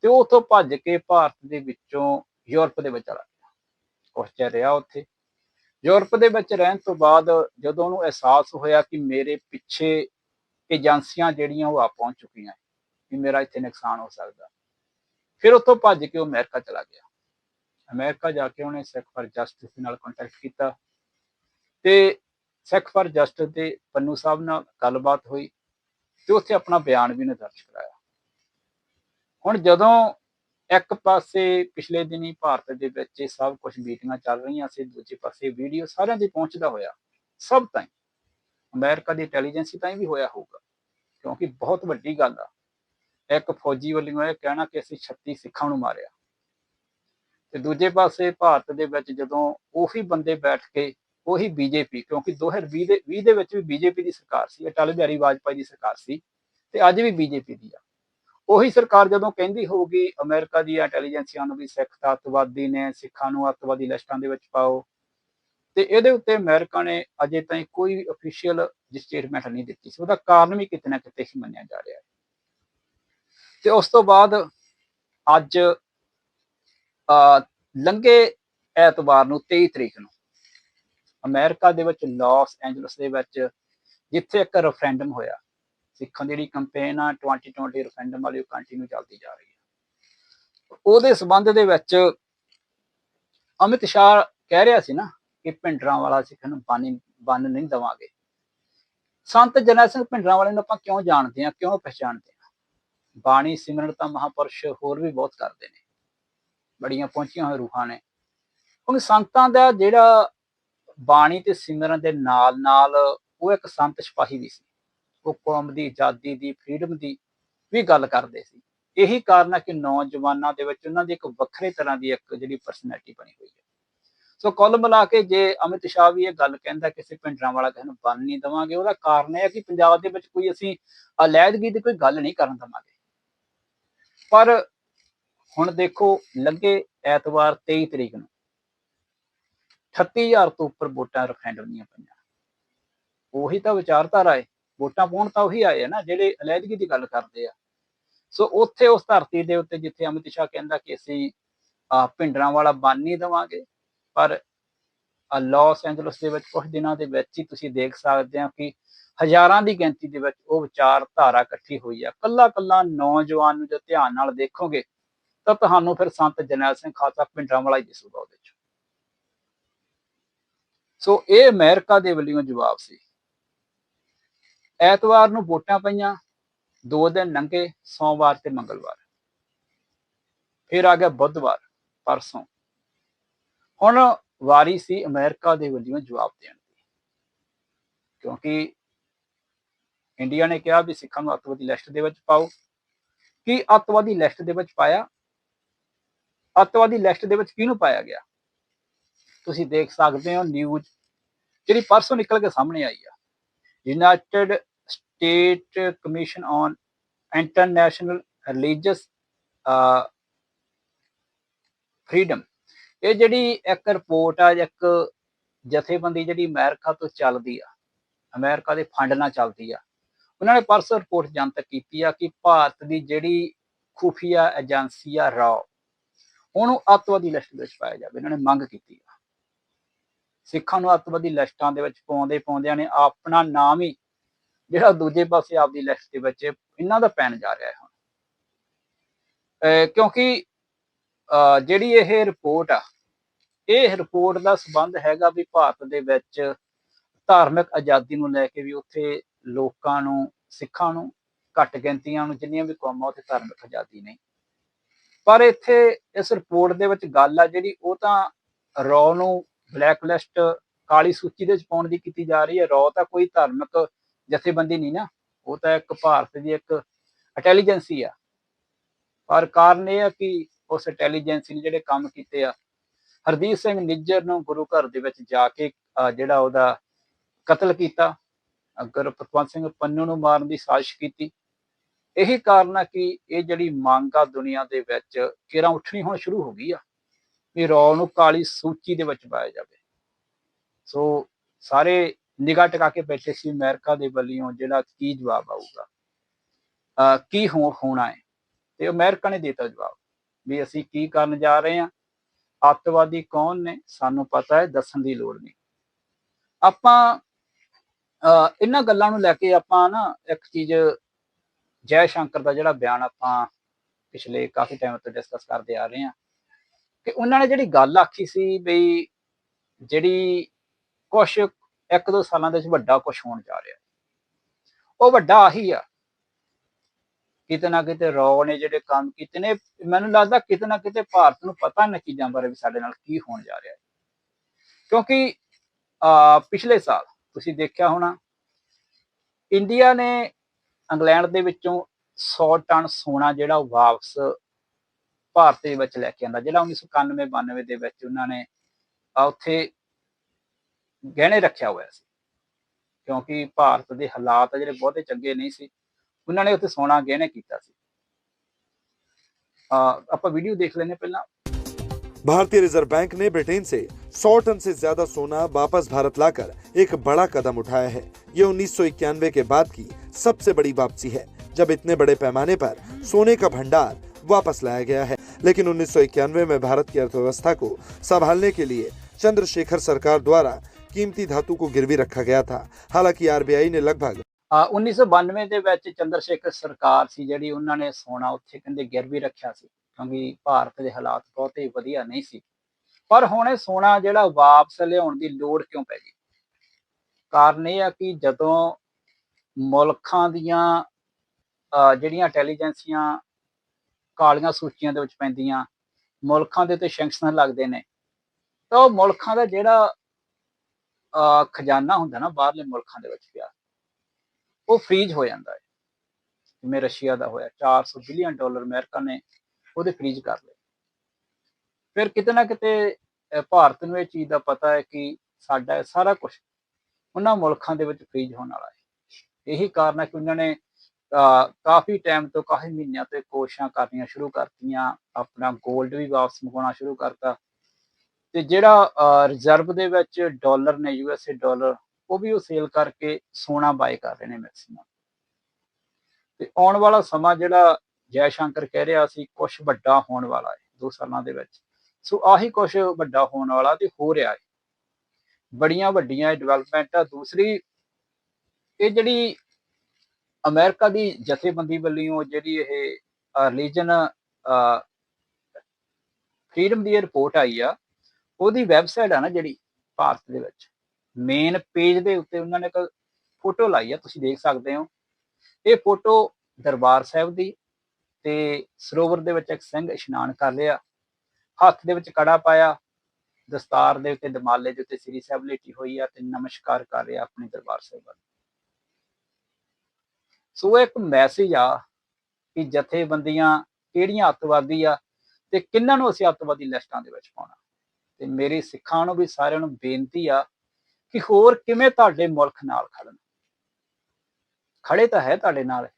[SPEAKER 1] ਤੇ ਉਹ ਉੱਥੋਂ ਭੱਜ ਕੇ ਭਾਰਤ ਦੇ ਵਿੱਚੋਂ ਯੂਰਪ ਦੇ ਵਿੱਚ ਚਲਾ ਗਿਆ। ਕੁਛ ਚਿਰ ਰਿਹਾ ਉੱਥੇ। ਯੂਰਪ ਦੇ ਵਿੱਚ ਰਹਿਣ ਤੋਂ ਬਾਅਦ ਜਦੋਂ ਉਹਨੂੰ ਅਹਿਸਾਸ ਹੋਇਆ ਕਿ ਮੇਰੇ ਪਿੱਛੇ ਏਜੰਸੀਆਂ ਜਿਹੜੀਆਂ ਉਹ ਆ ਪਹੁੰਚ ਚੁੱਕੀਆਂ ਵੀ ਮੇਰਾ ਇੱਥੇ ਨੁਕਸਾਨ ਹੋ ਸਕਦਾ। ਫਿਰ ਉੱਥੋਂ ਭੱਜ ਕੇ ਉਹ ਅਮਰੀਕਾ ਚਲਾ ਗਿਆ। ਅਮਰੀਕਾ ਜਾ ਕੇ ਉਹਨੇ ਸਿੱਖ ਫਾਰ ਜਸਟਿਸ ਦੇ ਨਾਲ ਕੰਟੈਕਟ ਕੀਤਾ ਤੇ ਸਿੱਖ ਫਾਰ ਜਸਟਿਸ ਦੇ ਪੰਨੂ ਸਾਹਿਬ ਨਾਲ ਗੱਲਬਾਤ ਹੋਈ ਤੇ ਉੱਥੇ ਆਪਣਾ ਬਿਆਨ ਵੀ ਨੇ ਦਰਜ ਕਰਾਇਆ। ਹੁਣ ਜਦੋਂ ਇੱਕ ਪਾਸੇ ਪਿਛਲੇ ਦਿਨੀ ਭਾਰਤ ਦੇ ਵਿੱਚ ਇਹ ਸਭ ਕੁਝ ਮੀਟਿੰਗਾਂ ਚੱਲ ਰਹੀਆਂ ਸੀ, ਦੂਜੇ ਪਾਸੇ ਵੀਡੀਓ ਸਾਰਿਆਂ ਦੀ ਪਹੁੰਚਦਾ ਹੋਇਆ, ਸਭ ਤਾਈਂ। ਅਮਰੀਕਾ ਦੀ ਇੰਟੈਲੀਜੈਂਸੀ ਤਾਈਂ ਵੀ ਹੋਇਆ ਹੋਊਗਾ, ਕਿਉਂਕਿ ਬਹੁਤ ਵੱਡੀ ਗੱਲ ਆ। ਇੱਕ ਫੌਜੀ ਵੱਲੋਂ ਇਹ ਕਹਿਣਾ ਕਿ ਅਸੀਂ 36 ਸਿੱਖਾਂ ਨੂੰ ਮਾਰਿਆ। ਤੇ ਦੂਜੇ ਪਾਸੇ ਭਾਰਤ ਦੇ ਵਿੱਚ ਜਦੋਂ ਉਹੀ ਬੰਦੇ ਬੈਠ ਕੇ, ਉਹੀ ਬੀਜੇਪੀ, ਕਿਉਂਕਿ 2020 ਦੇ 20 ਦੇ ਵਿੱਚ ਵੀ ਬੀਜੇਪੀ ਦੀ ਸਰਕਾਰ ਸੀ, ਅਟਲ ਬਿਹਾਰੀ ਵਾਜਪਾਈ ਦੀ ਸਰਕਾਰ ਸੀ, ਤੇ ਅੱਜ ਵੀ ਬੀਜੇਪੀ ਦੀ ਆ। ਉਹੀ ਸਰਕਾਰ ਜਦੋਂ ਕਹਿੰਦੀ ਹੋਊਗੀ, ਅਮਰੀਕਾ ਦੀ ਇੰਟੈਲੀਜੈਂਸੀਆਂ ਨੂੰ ਵੀ ਸਿੱਖ ਅੱਤਵਾਦੀ ਨੇ, ਸਿੱਖਾਂ ਨੂੰ ਅੱਤਵਾਦੀ ਲਿਸਟਾਂ ਦੇ ਵਿੱਚ ਪਾਓ, ਤੇ ਇਹਦੇ ਉੱਤੇ ਅਮਰੀਕਾ ਨੇ ਅਜੇ ਤਾਈਂ ਕੋਈ ਵੀ ਅਫੀਸ਼ੀਅਲ ਸਟੇਟਮੈਂਟ ਨਹੀਂ ਦਿੱਤੀ ਸੀ। ਉਹਦਾ ਕਾਰਨ ਵੀ ਕਿਤੇ ਨਾ ਕਿਤੇ ਹੀ ਮੰਨਿਆ ਜਾ ਰਿਹਾ ਹੈ। ਤੇ ਉਸ ਤੋਂ ਬਾਅਦ ਅੱਜ ਅ ਲੰਘੇ ਐਤਵਾਰ ਨੂੰ 23 ਤਰੀਕ ਨੂੰ, ਅਮਰੀਕਾ ਦੇ ਵਿੱਚ ਲਾਸ ਐਂਜਲਸ ਦੇ ਵਿੱਚ ਜਿੱਥੇ ਇੱਕ ਰੈਫਰੈਂਡਮ ਹੋਇਆ ਸਿੱਖਾਂ ਦੀ ਜਿਹੜੀ ਕੰਪੇਨ ਆ 2020 ਰੈਫਰੈਂਡਮ ਵਾਲੀ ਉਹ ਕੰਟੀਨਿਊ ਚੱਲਦੀ ਜਾ ਰਹੀ ਹੈ। ਉਹਦੇ ਸਬੰਧ ਦੇ ਵਿੱਚ ਅਮਿਤ ਸ਼ਾਹ ਕਹਿ ਰਿਹਾ ਸੀ ਨਾ ਕਿ ਭਿੰਡਰਾਂ ਵਾਲਾ ਸਿੱਖਾਂ ਨੂੰ ਬਾਨੀ ਬੰਨ ਨਹੀਂ ਦਵਾਂਗੇ। ਸੰਤ ਜਨੈ ਸਿੰਘ ਭਿੰਡਰਾਂ ਵਾਲੇ ਨੂੰ ਆਪਾਂ ਕਿਉਂ ਜਾਣਦੇ ਆ ਕਿਉਂ ਪਛਾਣਦੇ ਆ ਬਾਣੀ ਸਿਮਰਨ ਤਾਂ ਮਹਾਪੁਰਸ਼ ਹੋਰ ਵੀ ਬਹੁਤ ਕਰਦੇ ਨੇ। ਬੜੀਆਂ ਪਹੁੰਚੀਆਂ ਹੋਈਆਂ ਰੂਹਾਂ ਨੇ। ਕਿਉਂਕਿ ਸੰਤਾਂ ਦਾ ਜਿਹੜਾ ਬਾਣੀ ਤੇ ਸਿਮਰਨ ਦੇ ਨਾਲ ਨਾਲ ਉਹ ਇੱਕ ਸੰਤ ਸਿਪਾਹੀ ਵੀ ਸੀ। ਉਹ ਕੌਮ ਦੀ, ਆਜ਼ਾਦੀ ਦੀ ਫਰੀडम ਦੀ ਵੀ ਗੱਲ ਕਰਦੇ ਸੀ। ਇਹੀ ਕਾਰਨ ਹੈ ਕਿ ਨੌਜਵਾਨਾਂ ਦੇ ਵਿੱਚ ਉਹਨਾਂ ਦੀ ਇੱਕ ਵੱਖਰੇ ਤਰ੍ਹਾਂ ਦੀ ਇੱਕ ਜਿਹੜੀ ਪਰਸਨੈਲਿਟੀ ਬਣੀ ਹੋਈ ਹੈ। ਸੋ ਕੁੱਲ ਮਿਲਾ ਕੇ ਜੇ ਅਮਿਤ ਸ਼ਾਹ ਵੀ ਇਹ ਗੱਲ ਕਹਿੰਦਾ ਕਿਸੇ ਪਿੰਡਰਾਂ ਵਾਲਾ ਕਿਸੇ ਨੂੰ ਬੰਨ ਨਹੀਂ ਦਵਾਂਗੇ, ਉਹਦਾ ਕਾਰਨ ਇਹ ਹੈ ਕਿ ਪੰਜਾਬ ਦੇ ਵਿੱਚ ਕੋਈ ਅਸੀਂ ਅਲੈਦਗੀ ਦੀ ਕੋਈ ਗੱਲ ਨਹੀਂ ਕਰਨ ਦਵਾਂਗੇ। ਪਰ ਹੁਣ ਦੇਖੋ, ਲੱਗੇ ਐਤਵਾਰ 23 ਤਰੀਕ ਨੂੰ। 38000 ਤੋਂ ਉੱਪਰ ਵੋਟਾਂ ਰੈਫਰੈਂਡਮ ਦੀਆਂ ਪਈਆਂ। ਉਹੀ ਤਾਂ ਵਿਚਾਰਧਾਰਾ ਹੈ। ਵੋਟਾਂ ਪਾਉਣ ਤਾਂ ਉਹੀ ਆਏ ਆ ਨਾ ਜਿਹੜੇ ਅਲੈਦਗੀ ਦੀ ਗੱਲ ਕਰਦੇ ਆ। ਸੋ ਉੱਥੇ ਉਸ ਧਰਤੀ ਦੇ ਉੱਤੇ ਜਿੱਥੇ ਅਮਿਤ ਸ਼ਾਹ ਕਹਿੰਦਾ ਕਿ ਅਸੀਂ ਅਹ, ਵਾਲਾ ਬੰਨ ਦਵਾਂਗੇ ਪਰ ਲਾਸ ਐਂਜਲਸ ਦੇ ਵਿੱਚ ਕੁਝ ਦਿਨਾਂ ਦੇ ਵਿੱਚ ਹੀ ਤੁਸੀਂ ਦੇਖ ਸਕਦੇ ਹੋ ਕਿ ਹਜ਼ਾਰਾਂ ਦੀ ਗਿਣਤੀ ਦੇ ਵਿੱਚ ਉਹ ਵਿਚਾਰਧਾਰਾ ਇਕੱਠੀ ਹੋਈ ਆ। ਕੱਲਾ ਕੱਲਾ ਨੌਜਵਾਨ ਨੂੰ ਜੇ ਧਿਆਨ ਨਾਲ ਦੇਖੋਗੇ ਤਾਂ ਤੁਹਾਨੂੰ ਫਿਰ ਸੰਤ ਜਨੈਲ ਸਿੰਘ ਖਾਲਸਾ ਭਿੰਡਰਾਂ ਵਾਲਾ ਹੀ ਦਿਸੂਗਾ ਉਹਦੇ ਚ। ਸੋ ਇਹ ਅਮਰੀਕਾ ਦੇ ਵੱਲੋਂ ਜਵਾਬ ਸੀ। ਐਤਵਾਰ ਨੂੰ ਵੋਟਾਂ ਪਈਆਂ, ਦੋ ਦਿਨ ਲੰਘੇ, ਸੋਮਵਾਰ ਤੇ ਮੰਗਲਵਾਰ। ਫਿਰ ਆ ਗਿਆ ਬੁੱਧਵਾਰ, ਪਰਸੋਂ। ਹੁਣ ਵਾਰੀ ਸੀ ਅਮਰੀਕਾ ਦੇ ਵੱਲੋਂ ਜਵਾਬ ਦੇਣ ਦੀ। ਕਿਉਂਕਿ ਇੰਡੀਆ ਨੇ ਕਿਹਾ ਵੀ ਸਿੱਖਾਂ ਨੂੰ ਅੱਤਵਾਦੀ ਲਿਸਟ ਦੇ ਵਿੱਚ ਪਾਓ। ਕੀ ਅੱਤਵਾਦੀ ਲਿਸਟ ਦੇ ਵਿੱਚ ਪਾਇਆ? ਅੱਤਵਾਦੀ ਲਿਸਟ ਦੇ ਵਿੱਚ ਕਿਹਨੂੰ ਪਾਇਆ ਗਿਆ? ਤੁਸੀਂ ਦੇਖ ਸਕਦੇ ਹੋ ਨਿਊਜ਼, ਜਿਹੜੀ ਪਰਸੋਂ ਨਿਕਲ ਕੇ ਸਾਹਮਣੇ ਆਈ ਆ। United State commission on international religious freedom ਇਹ ਜਿਹੜੀ ਇੱਕ ਰਿਪੋਰਟ ਆ, ਇੱਕ ਜਥੇਬੰਦੀ ਜਿਹੜੀ ਅਮਰੀਕਾ ਤੋਂ ਚੱਲਦੀ ਆ, ਅਮਰੀਕਾ ਦੇ ਫੰਡ ਨਾਲ ਚੱਲਦੀ ਆ, ਉਹਨਾਂ ਨੇ ਪਰਸੋਂ ਰਿਪੋਰਟ ਜਨਤਕ ਕੀਤੀ ਆ ਕਿ ਭਾਰਤ ਦੀ ਜਿਹੜੀ ਖੁਫੀਆ ਏਜੰਸੀ ਆ ਰॉ ਉਹਨੂੰ ਅੱਤਵਾਦੀ ਲਿਸਟ ਵਿੱਚ ਪਾਇਆ ਜਾਵੇ, ਇਹਨਾਂ ਨੇ ਮੰਗ ਕੀਤੀ ਆ। ਸਿੱਖਾਂ ਨੂੰ ਅੱਤਵਾਦੀ ਲਿਸਟਾਂ ਦੇ ਵਿੱਚ ਪਾਉਂਦੇ ਪਾਉਂਦਿਆਂ ਨੇ ਆਪਣਾ ਨਾਮ ਹੀ ਜਿਹੜਾ ਦੂਜੇ ਪਾਸੇ ਆਪਦੀ ਲਿਸਟ ਦੇ ਵਿੱਚ ਇਹਨਾਂ ਦਾ ਪੈਣ ਜਾ ਰਿਹਾ ਹੈ ਹੁਣ। ਕਿਉਂਕਿ ਜਿਹੜੀ ਇਹ ਰਿਪੋਰਟ ਆ, ਇਹ ਰਿਪੋਰਟ ਦਾ ਸਬੰਧ ਹੈਗਾ ਵੀ ਭਾਰਤ ਦੇ ਵਿੱਚ ਧਾਰਮਿਕ ਆਜ਼ਾਦੀ ਨੂੰ ਲੈ ਕੇ ਵੀ ਉੱਥੇ ਲੋਕਾਂ ਨੂੰ, ਸਿੱਖਾਂ ਨੂੰ, ਘੱਟ ਗਿਣਤੀਆਂ ਨੂੰ ਜਿੰਨੀਆਂ ਵੀ ਕੌਮਾਂ ਉੱਥੇ ਧਾਰਮਿਕ ਆਜ਼ਾਦੀ ਨਹੀਂ। ਪਰ ਇੱਥੇ ਇਸ ਰਿਪੋਰਟ ਦੇ ਵਿੱਚ ਗੱਲ ਆ ਜਿਹੜੀ ਉਹ ਤਾਂ ਰॉ ਨੂੰ ਬਲੈਕ ਲਿਸਟ ਕਾਲੀ ਸੂਚੀ ਦੇ ਵਿੱਚ ਪਾਉਣ ਦੀ ਕੀਤੀ ਜਾ ਰਹੀ ਹੈ। ਰॉ ਤਾਂ ਕੋਈ ਧਾਰਮਿਕ ਜਥੇਬੰਦੀ ਨਹੀਂ ਨਾ, ਉਹ ਤਾਂ ਇੱਕ ਭਾਰਤ ਦੀ ਇੱਕ ਇੰਟੈਲੀਜੈਂਸੀ ਆ। ਪਰ ਕਾਰਨ ਇਹ ਆ ਕਿ ਉਸ ਇੰਟੈਲੀਜੈਂਸੀ ਨੇ ਜਿਹੜੇ ਕੰਮ ਕੀਤੇ ਆ, ਹਰਦੀਪ ਸਿੰਘ ਨਿੱਜਰ ਨੂੰ ਗੁਰੂ ਘਰ ਦੇ ਵਿੱਚ ਜਾ ਕੇ ਜਿਹੜਾ ਉਹਦਾ ਕਤਲ ਕੀਤਾ, ਅਗਰ ਭਗਵੰਤ ਸਿੰਘ ਪੰਨੂ ਨੂੰ ਮਾਰਨ ਦੀ ਸਾਜ਼ਿਸ਼ ਕੀਤੀ। ਇਹੀ ਕਾਰਨ ਆ ਕਿ ਇਹ ਜਿਹੜੀ ਮੰਗ ਆ ਦੁਨੀਆ ਦੇ ਵਿੱਚ ਕਿਰਾਂ ਉੱਠਣੀ ਹੁਣ ਸ਼ੁਰੂ ਹੋ ਗਈ ਆ, ਵੀ ਰੌ ਨੂੰ ਕਾਲੀ ਸੂਚੀ ਦੇ ਵਿੱਚ ਪਾਇਆ ਜਾਵੇ। ਸੋ ਸਾਰੇ ਨਿਗਾਹ ਟਿਕਾ ਕੇ ਬੈਠੇ ਸੀ ਅਮਰੀਕਾ ਦੇ ਵੱਲੋਂ ਜਿਹੜਾ ਕੀ ਜਵਾਬ ਆਊਗਾ। ਕੀ ਹੋਣਾ ਹੈ? ਤੇ ਅਮਰੀਕਾ ਨੇ ਦਿੱਤਾ ਜਵਾਬ ਵੀ ਅਸੀਂ ਕੀ ਕਰਨ ਜਾ ਰਹੇ ਹਾਂ? ਅੱਤਵਾਦੀ ਕੌਣ ਨੇ? ਸਾਨੂੰ ਪਤਾ ਹੈ, ਦੱਸਣ ਦੀ ਲੋੜ ਨਹੀਂ। ਆਪਾਂ, ਅਹ ਇਹਨਾਂ ਗੱਲਾਂ ਨੂੰ ਲੈ ਕੇ ਆਪਾਂ ਨਾ ਇੱਕ ਚੀਜ਼ ਜੈ ਸ਼ੰਕਰ ਦਾ ਜਿਹੜਾ ਬਿਆਨ ਆਪਾਂ ਪਿਛਲੇ ਕਾਫੀ ਟਾਈਮ ਤੋਂ ਡਿਸਕਸ ਕਰਦੇ ਆ ਰਹੇ ਹਾਂ ਕਿ ਉਹਨਾਂ ਨੇ ਜਿਹੜੀ ਗੱਲ ਆਖੀ ਸੀ ਬਈ ਜਿਹੜੀ ਕੁਛ ਇੱਕ ਦੋ ਸਾਲਾਂ ਦੇ ਵਿੱਚ ਵੱਡਾ ਕੁਛ ਹੋਣ ਜਾ ਰਿਹਾ। ਉਹ ਵੱਡਾ ਆਹੀ ਆ। ਕਿਤੇ ਨਾ ਕਿਤੇ ਰੌ ਨੇ ਜਿਹੜੇ ਕੰਮ ਕੀਤੇ ਨੇ, ਮੈਨੂੰ ਲੱਗਦਾ ਕਿਤੇ ਨਾ ਕਿਤੇ ਭਾਰਤ ਨੂੰ ਪਤਾ ਨਾ ਚੀਜ਼ਾਂ ਬਾਰੇ ਵੀ ਸਾਡੇ ਨਾਲ ਕੀ ਹੋਣ ਜਾ ਰਿਹਾ। ਹੈ ਕਿਉਂਕਿ ਅਹ ਪਿਛਲੇ ਸਾਲ ਤੁਸੀਂ ਦੇਖਿਆ ਹੋਣਾ, ਇੰਡੀਆ ਨੇ ਇੰਗਲੈਂਡ ਦੇ ਵਿੱਚੋਂ 100 ਟਨ ਸੋਨਾ ਜਿਹੜਾ ਉਹ ਵਾਪਸ ਭਾਰਤ ਦੇ ਵਿੱਚ ਲੈ ਕੇ ਆਂਦਾ, ਜਿਹੜਾ 1991 92 ਦੇ ਵਿੱਚ ਉਹਨਾਂ ਨੇ ਉੱਥੇ ਗਹਿਣੇ ਰੱਖਿਆ ਹੋਇਆ ਸੀ ਕਿਉਂਕਿ ਭਾਰਤ ਦੇ ਹਾਲਾਤ ਆ ਜਿਹੜੇ ਬਹੁਤੇ ਚੰਗੇ ਨਹੀਂ ਸੀ ਉਹਨਾਂ ਨੇ ਉੱਥੇ ਸੋਨਾ ਗਹਿਣੇ ਕੀਤਾ ਸੀ ਆ ਆਪਾਂ ਵੀਡੀਓ ਦੇਖ ਲੈਨੇ ਪਹਿਲਾਂ
[SPEAKER 3] भारतीय रिजर्व बैंक ने ब्रिटेन से 100 टन से ज्यादा सोना वापस भारत लाकर एक बड़ा कदम उठाया है ये उन्नीस के बाद की सबसे बड़ी वापसी है जब इतने बड़े पैमाने पर सोने का भंडार वापस लाया गया है लेकिन उन्नीस में भारत की अर्थव्यवस्था को संभालने के लिए चंद्रशेखर सरकार द्वारा कीमती धातु को गिरवी रखा गया था हालांकि आरबीआई ने लगभग
[SPEAKER 1] ਆ 1992 ਦੇ ਵਿੱਚ ਚੰਦਰਸ਼ੇਖਰ ਸਰਕਾਰ ਸੀ ਜਿਹੜੀ ਉਹਨਾਂ ਨੇ ਸੋਨਾ ਉੱਥੇ ਕਹਿੰਦੇ ਗਿਰਵੀ ਰੱਖਿਆ ਸੀ ਕਿਉਂਕਿ ਭਾਰਤ ਦੇ ਹਾਲਾਤ ਬਹੁਤੇ ਵਧੀਆ ਨਹੀਂ ਸੀ ਪਰ ਹੁਣ ਇਹ ਸੋਨਾ ਜਿਹੜਾ ਵਾਪਸ ਲਿਆਉਣ ਦੀ ਲੋੜ ਕਿਉਂ ਪੈ ਗਈ ਕਾਰਨ ਇਹ ਆ ਕਿ ਜਦੋਂ ਮੁਲਕਾਂ ਦੀਆਂ ਅਹ ਜਿਹੜੀਆਂ ਇੰਟੈਲੀਜੈਂਸੀਆਂ ਕਾਲੀਆਂ ਸੂਚੀਆਂ ਦੇ ਵਿੱਚ ਪੈਂਦੀਆਂ ਮੁਲਕਾਂ ਦੇ ਉੱਤੇ ਸੈਂਕਸ਼ਨ ਲੱਗਦੇ ਨੇ ਤਾਂ ਉਹ ਮੁਲਕਾਂ ਦਾ ਜਿਹੜਾ ਅਹ ਖਜ਼ਾਨਾ ਹੁੰਦਾ ਨਾ ਬਾਹਰਲੇ ਮੁਲਕਾਂ ਦੇ ਵਿੱਚ ਪਿਆ ਉਹ ਫ੍ਰੀਜ ਹੋ ਜਾਂਦਾ ਹੈ। ਜਿਵੇਂ ਰਸ਼ੀਆ ਦਾ ਹੋਇਆ 400 ਬਿਲੀਅਨ ਡਾਲਰ ਅਮਰੀਕਾ ਨੇ ਉਹਦੇ ਫ੍ਰੀਜ ਕਰ ਲਏ। ਫਿਰ ਕਿਤੇ ਨਾ ਕਿਤੇ ਭਾਰਤ ਨੂੰ ਇਹ ਚੀਜ਼ ਦਾ ਪਤਾ ਹੈ ਕਿ ਸਾਡਾ ਸਾਰਾ ਕੁਝ ਉਹਨਾਂ ਮੁਲਕਾਂ ਦੇ ਵਿੱਚ ਫ੍ਰੀਜ ਹੋਣ ਵਾਲਾ ਹੈ। ਇਹੀ ਕਾਰਨ ਹੈ ਕਿ ਉਹਨਾਂ ਨੇ ਕਾਫੀ ਟਾਈਮ ਤੋਂ, ਕਾਫੀ ਮਹੀਨਿਆਂ ਤੋਂ ਕੋਸ਼ਿਸ਼ਾਂ ਕਰਨੀਆਂ ਸ਼ੁਰੂ ਕਰਤੀਆਂ। ਆਪਣਾ 골ਡ ਵੀ ਵਾਪਸ ਮੰਗਵਾਉਣਾ ਸ਼ੁਰੂ ਕਰਤਾ। ਤੇ ਜਿਹੜਾ ਰਿਜ਼ਰਵ ਦੇ ਵਿੱਚ ਡਾਲਰ ਨੇ ਯੂਐਸਏ ਡਾਲਰ ਉਹ ਵੀ ਉਹ ਸੇਲ ਕਰਕੇ ਸੋਨਾ ਬਾਏ ਕਰ ਰਹੇ ਨੇ ਮੈਕਸਿਮਮ ਤੇ ਆਉਣ ਵਾਲਾ ਸਮਾਂ ਜਿਹੜਾ ਜੈ ਸ਼ੰਕਰ ਕਹਿ ਰਿਹਾ ਸੀ ਕੁਝ ਵੱਡਾ ਹੋਣ ਵਾਲਾ ਹੈ ਦੋ ਸਾਲਾਂ ਦੇ ਵਿੱਚ। ਸੋ ਆਹੀ ਕੁਝ ਵੱਡਾ ਹੋਣ ਵਾਲਾ ਤੇ ਹੋ ਰਿਹਾ ਹੈ। ਬੜੀਆਂ ਵੱਡੀਆਂ ਡਿਵੈਲਪਮੈਂਟ ਆ। ਦੂਸਰੀ, ਇਹ ਜਿਹੜੀ ਅਮਰੀਕਾ ਦੀ ਜਥੇਬੰਦੀ ਵੱਲੋਂ ਜਿਹੜੀ ਇਹ ਰਿਲੀਜਨ ਫਰੀडम ਦੀ ਰਿਪੋਰਟ ਆਈ ਆ ਉਹਦੀ ਵੈਬਸਾਈਟ ਆ ਨਾ ਜਿਹੜੀ ਭਾਰਤ ਦੇ ਵਿੱਚ ਮੇਨ ਪੇਜ ਦੇ ਉੱਤੇ ਉਹਨਾਂ ਨੇ ਇੱਕ ਫੋਟੋ ਲਾਈ ਆ, ਤੁਸੀਂ ਦੇਖ ਸਕਦੇ ਹੋ। ਇਹ ਫੋਟੋ ਦਰਬਾਰ ਸਾਹਿਬ ਦੀ ਤੇ ਸਰੋਵਰ ਦੇ ਵਿੱਚ ਇੱਕ ਸਿੰਘ ਇਸ਼ਨਾਨ ਕਰ ਰਿਹਾ, ਹੱਥ ਦੇ ਵਿੱਚ ਕੜਾ ਪਾਇਆ, ਦਸਤਾਰ ਦੇ ਉੱਤੇ ਦਮਾਲੇ ਦੇ ਉੱਤੇ ਸ੍ਰੀ ਸਾਹਿਬ ਲੇਟੀ ਹੋਈ ਆ ਤੇ ਨਮਸਕਾਰ ਕਰ ਰਿਹਾ ਆਪਣੇ ਦਰਬਾਰ ਸਾਹਿਬ ਵੱਲ। ਸੋ ਇੱਕ ਮੈਸੇਜ ਆ ਕਿ ਜਥੇਬੰਦੀਆਂ ਕਿਹੜੀਆਂ ਅੱਤਵਾਦੀ ਆ ਤੇ ਕਿੰਨਾਂ ਨੂੰ ਅਸੀਂ ਅੱਤਵਾਦੀ ਲਿਸਟਾਂ ਦੇ ਵਿੱਚ ਪਾਉਣਾ। ਤੇ ਮੇਰੀ ਸਿੱਖਾਂ ਨੂੰ ਵੀ ਸਾਰਿਆਂ ਨੂੰ ਬੇਨਤੀ ਆ ਕਿ ਹੋਰ ਕਿਵੇਂ ਤੁਹਾਡੇ ਮੁਲਕ ਨਾਲ ਖੜਨ। ਖੜੇ ਤਾਂ ਹੈ ਤੁਹਾਡੇ ਨਾਲ।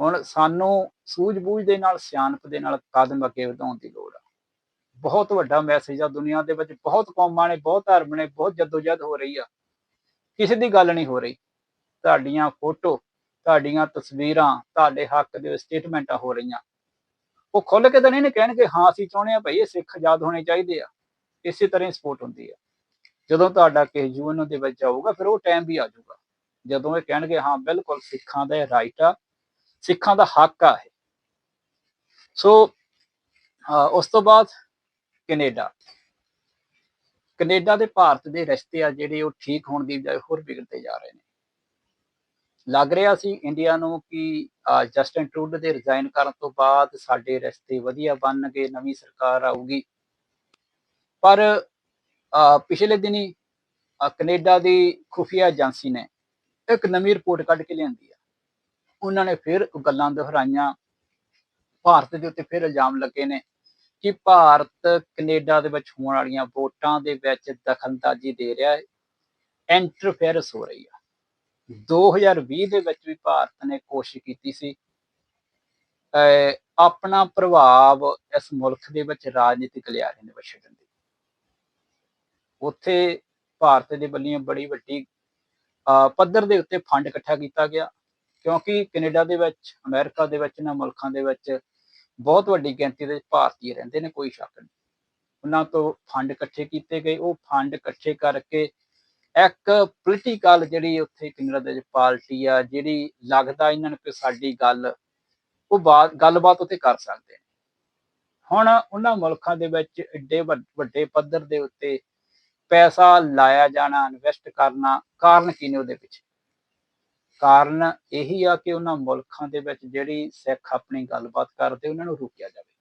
[SPEAKER 1] ਹੁਣ ਸਾਨੂੰ ਸੂਝ-ਬੂਝ ਦੇ ਨਾਲ, ਸਿਆਣਪ ਦੇ ਨਾਲ ਕਦਮ ਅੱਗੇ ਵਧਾਉਣ ਦੀ ਲੋੜ ਆ। ਬਹੁਤ ਵੱਡਾ ਮੈਸੇਜ ਆ ਦੁਨੀਆ ਦੇ ਵਿੱਚ, ਬਹੁਤ ਕੌਮਾਂ ਨੇ, ਬਹੁਤ ਧਰਮ ਨੇ, ਬਹੁਤ ਜਦੋਜਹਿਦ ਹੋ ਰਹੀ ਆ। ਕਿਸੇ ਦੀ ਗੱਲ ਨਹੀਂ ਹੋ ਰਹੀ। ਤੁਹਾਡੀਆਂ ਫੋਟੋ, ਤੁਹਾਡੀਆਂ ਤਸਵੀਰਾਂ, ਤੁਹਾਡੇ ਹੱਕ ਦੇ ਸਟੇਟਮੈਂਟਾਂ ਹੋ ਰਹੀਆਂ। ਉਹ ਖੁੱਲ ਕੇ ਤਾਂ ਨਹੀਂ ਨੇ ਕਹਿਣਗੇ ਹਾਂ, ਅਸੀਂ ਚਾਹੁੰਦੇ ਆ ਭਾਈ ਇਹ ਸਿੱਖ ਆਜ਼ਾਦ ਹੋਣੇ ਚਾਹੀਦੇ ਆ। ਇਸੇ ਤਰ੍ਹਾਂ ਹੀ ਸਪੋਰਟ ਹੁੰਦੀ ਆ। ਜਦੋਂ ਤੁਹਾਡਾ ਕੇਸ ਯੂਐਨ ਦੇ ਵਿੱਚ ਆਊਗਾ, ਫਿਰ ਉਹ ਟਾਈਮ ਵੀ ਆ ਜਾਊਗਾ। ਜਦੋਂ ਇਹ ਕਹਿਣਗੇ, ਹਾਂ, ਬਿਲਕੁਲ ਸਿੱਖਾਂ ਦਾ ਰਾਈਟ ਆ, ਸਿੱਖਾਂ ਦਾ ਹੱਕ ਆ ਇਹ। ਸੋ ਉਸ ਤੋਂ ਬਾਅਦ ਕੈਨੇਡਾ। ਕੈਨੇਡਾ ਤੇ ਭਾਰਤ ਦੇ ਰਿਸ਼ਤੇ ਆ ਜਿਹੜੇ ਉਹ ਠੀਕ ਹੋਣ ਦੀ ਬਜਾਏ ਹੋਰ ਵਿਗੜਦੇ ਜਾ ਰਹੇ ਨੇ। ਲੱਗ ਰਿਹਾ ਸੀ ਇੰਡੀਆ ਨੂੰ ਕਿ ਅਹ, ਜਸਟਿਨ ਟਰੂਡੋ ਦੇ ਰਿਜ਼ਾਈਨ ਕਰਨ ਤੋਂ ਬਾਅਦ ਸਾਡੇ ਰਸਤੇ ਵਧੀਆ ਬਣਨਗੇ ਨਵੀਂ ਸਰਕਾਰ ਆਊਗੀ। ਪਰ ਪਿਛਲੇ ਦਿਨੀ ਅਹ, ਕੈਨੇਡਾ ਦੀ ਖੁਫੀਆ ਏਜੰਸੀ ਨੇ ਇੱਕ ਨਵੀਂ ਰਿਪੋਰਟ ਕੱਢ ਕੇ ਲਿਆਂਦੀ ਆ। ਉਹਨਾਂ ਨੇ ਫਿਰ ਗੱਲਾਂ ਦੁਹਰਾਈਆਂ। ਭਾਰਤ ਦੇ ਉੱਤੇ ਫਿਰ ਇਲਜ਼ਾਮ ਲੱਗੇ ਨੇ ਕਿ ਭਾਰਤ ਕੈਨੇਡਾ ਦੇ ਵਿੱਚ ਹੋਣ ਵਾਲੀਆਂ ਵੋਟਾਂ ਦੇ ਵਿੱਚ ਦਖਲਅੰਦਾਜ਼ੀ ਦੇ ਰਿਹਾ ਹੈ। ਇੰਟਰਫੇਰੈਂਸ ਹੋ ਰਹੀ ਹੈ 2020 ਦੇ ਵਿੱਚ ਵੀ ਭਾਰਤ ਨੇ ਕੋਸ਼ਿਸ਼ ਕੀਤੀ ਸੀ ਆਪਣਾ ਪ੍ਰਭਾਵ ਇਸ ਮੁਲਕ ਦੇ ਵਿੱਚ ਰਾਜਨੀਤਿਕ ਲਿਆਰੇ ਨੇ ਛੱਡਣ ਦੀ। ਉੱਥੇ ਭਾਰਤ ਦੇ ਵੱਲੋਂ ਬੜੀ ਵੱਡੀ, ਅਹ ਪੱਧਰ ਦੇ ਉੱਤੇ ਫੰਡ ਇਕੱਠਾ ਕੀਤਾ ਗਿਆ, ਕਿਉਂਕਿ ਕੈਨੇਡਾ ਦੇ ਵਿੱਚ, ਅਮਰੀਕਾ ਦੇ ਵਿੱਚ, ਇਹਨਾਂ ਮੁਲਕਾਂ ਦੇ ਵਿੱਚ ਬਹੁਤ ਵੱਡੀ ਗਿਣਤੀ ਦੇ ਭਾਰਤੀ ਰਹਿੰਦੇ ਨੇ, ਕੋਈ ਸ਼ੱਕ ਨਹੀਂ। ਉਹਨਾਂ ਤੋਂ ਫੰਡ ਇਕੱਠੇ ਕੀਤੇ ਗਏ। ਉਹ ਫੰਡ ਇਕੱਠੇ ਕਰਕੇ ਇੱਕ ਪੋਲੀਟੀਕਲ ਜਿਹੜੀ ਉੱਥੇ ਕੈਨੇਡਾ ਦੇ ਵਿੱਚ ਪਾਰਟੀ ਆ, ਜਿਹੜੀ ਲੱਗਦਾ ਇਹਨਾਂ ਨੂੰ ਕਿ ਸਾਡੀ ਗੱਲ, ਉਹ ਬਾਤ ਗੱਲਬਾਤ ਉੱਤੇ ਕਰ ਸਕਦੇ ਨੇ। ਹੁਣ ਉਹਨਾਂ ਮੁਲਕਾਂ ਦੇ ਵਿੱਚ ਏਡੇ ਵੱਡ- ਵੱਡੇ ਪੱਧਰ ਦੇ ਉੱਤੇ ਪੈਸਾ ਲਾਇਆ ਜਾਣਾ ਇਨਵੈਸਟ ਕਰਨਾ ਕਾਰਨ ਕੀ ਨੇ ਉਹਦੇ ਪਿੱਛੇ? ਕਾਰਨ ਇਹੀ ਆ ਕਿ ਉਹਨਾਂ ਮੁਲਕਾਂ ਦੇ ਵਿੱਚ ਜਿਹੜੀ ਸਿੱਖ ਆਪਣੀ ਗੱਲਬਾਤ ਕਰਦੇ, ਉਹਨਾਂ ਨੂੰ ਰੋਕਿਆ ਜਾਵੇ।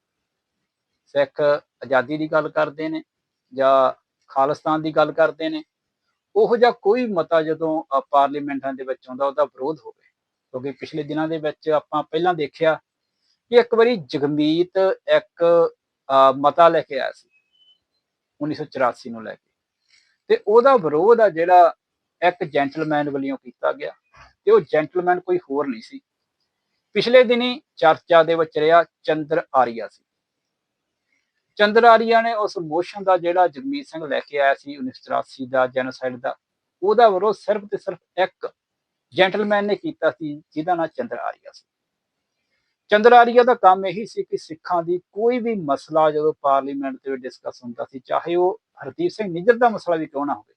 [SPEAKER 1] ਸਿੱਖ ਆਜ਼ਾਦੀ ਦੀ ਗੱਲ ਕਰਦੇ ਨੇ ਜਾਂ ਖਾਲਿਸਤਾਨ ਦੀ ਗੱਲ ਕਰਦੇ ਨੇ ਉਹੋ ਜਿਹਾ ਕੋਈ ਮਤਾ ਜਦੋਂ ਪਾਰਲੀਮੈਂਟਾਂ ਦੇ ਵਿੱਚ ਆਉਂਦਾ, ਉਹਦਾ ਵਿਰੋਧ ਹੋਵੇ। ਕਿਉਂਕਿ ਪਿਛਲੇ ਦਿਨਾਂ ਦੇ ਵਿੱਚ ਆਪਾਂ ਪਹਿਲਾਂ ਦੇਖਿਆ ਕਿ ਇੱਕ ਵਾਰੀ ਜਗਮੀਤ ਇੱਕ ਮਤਾ ਲੈ ਕੇ ਆਇਆ ਸੀ 1984 ਨੂੰ ਲੈ ਕੇ। ਤੇ ਉਹਦਾ ਵਿਰੋਧ ਆ ਜਿਹੜਾ ਇੱਕ ਜੈਂਟਲਮੈਨ ਵੱਲੋਂ ਕੀਤਾ ਗਿਆ, ਤੇ ਉਹ ਜੈਂਟਲਮੈਨ ਕੋਈ ਹੋਰ ਨਹੀਂ ਸੀ। ਪਿਛਲੇ ਦਿਨੀ ਚਰਚਾ ਦੇ ਵਿੱਚ ਰਿਹਾ ਚੰਦਰ ਆਰੀਆ ਸੀ। ਚੰਦਰ ਆਰੀਆ ਨੇ ਉਸ ਮੋਸ਼ਨ ਦਾ ਜਿਹੜਾ ਜਗਮੀਤ ਸਿੰਘ ਲੈ ਕੇ ਆਇਆ ਸੀ 1984 ਦਾ ਜੈਨੋਸਾਈਡ ਦਾ, ਉਹਦਾ ਵਿਰੋਧ ਸਿਰਫ ਤੇ ਸਿਰਫ ਇੱਕ ਜੈਂਟਲਮੈਨ ਨੇ ਕੀਤਾ ਸੀ, ਜਿਹਦਾ ਨਾਂ ਚੰਦਰ ਆਰੀਆ ਸੀ। ਚੰਦਰ ਆਰੀਆ ਦਾ ਕੰਮ ਇਹੀ ਸੀ ਕਿ ਸਿੱਖਾਂ ਦੀ ਕੋਈ ਵੀ ਮਸਲਾ ਜਦੋਂ ਪਾਰਲੀਮੈਂਟ ਦੇ ਵਿੱਚ ਡਿਸਕਸ ਹੁੰਦਾ ਸੀ, ਚਾਹੇ ਉਹ ਹਰਦੀਪ ਸਿੰਘ ਨਿੱਜਰ ਦਾ ਮਸਲਾ ਵੀ ਕਿਉਂ ਨਾ ਹੋਵੇ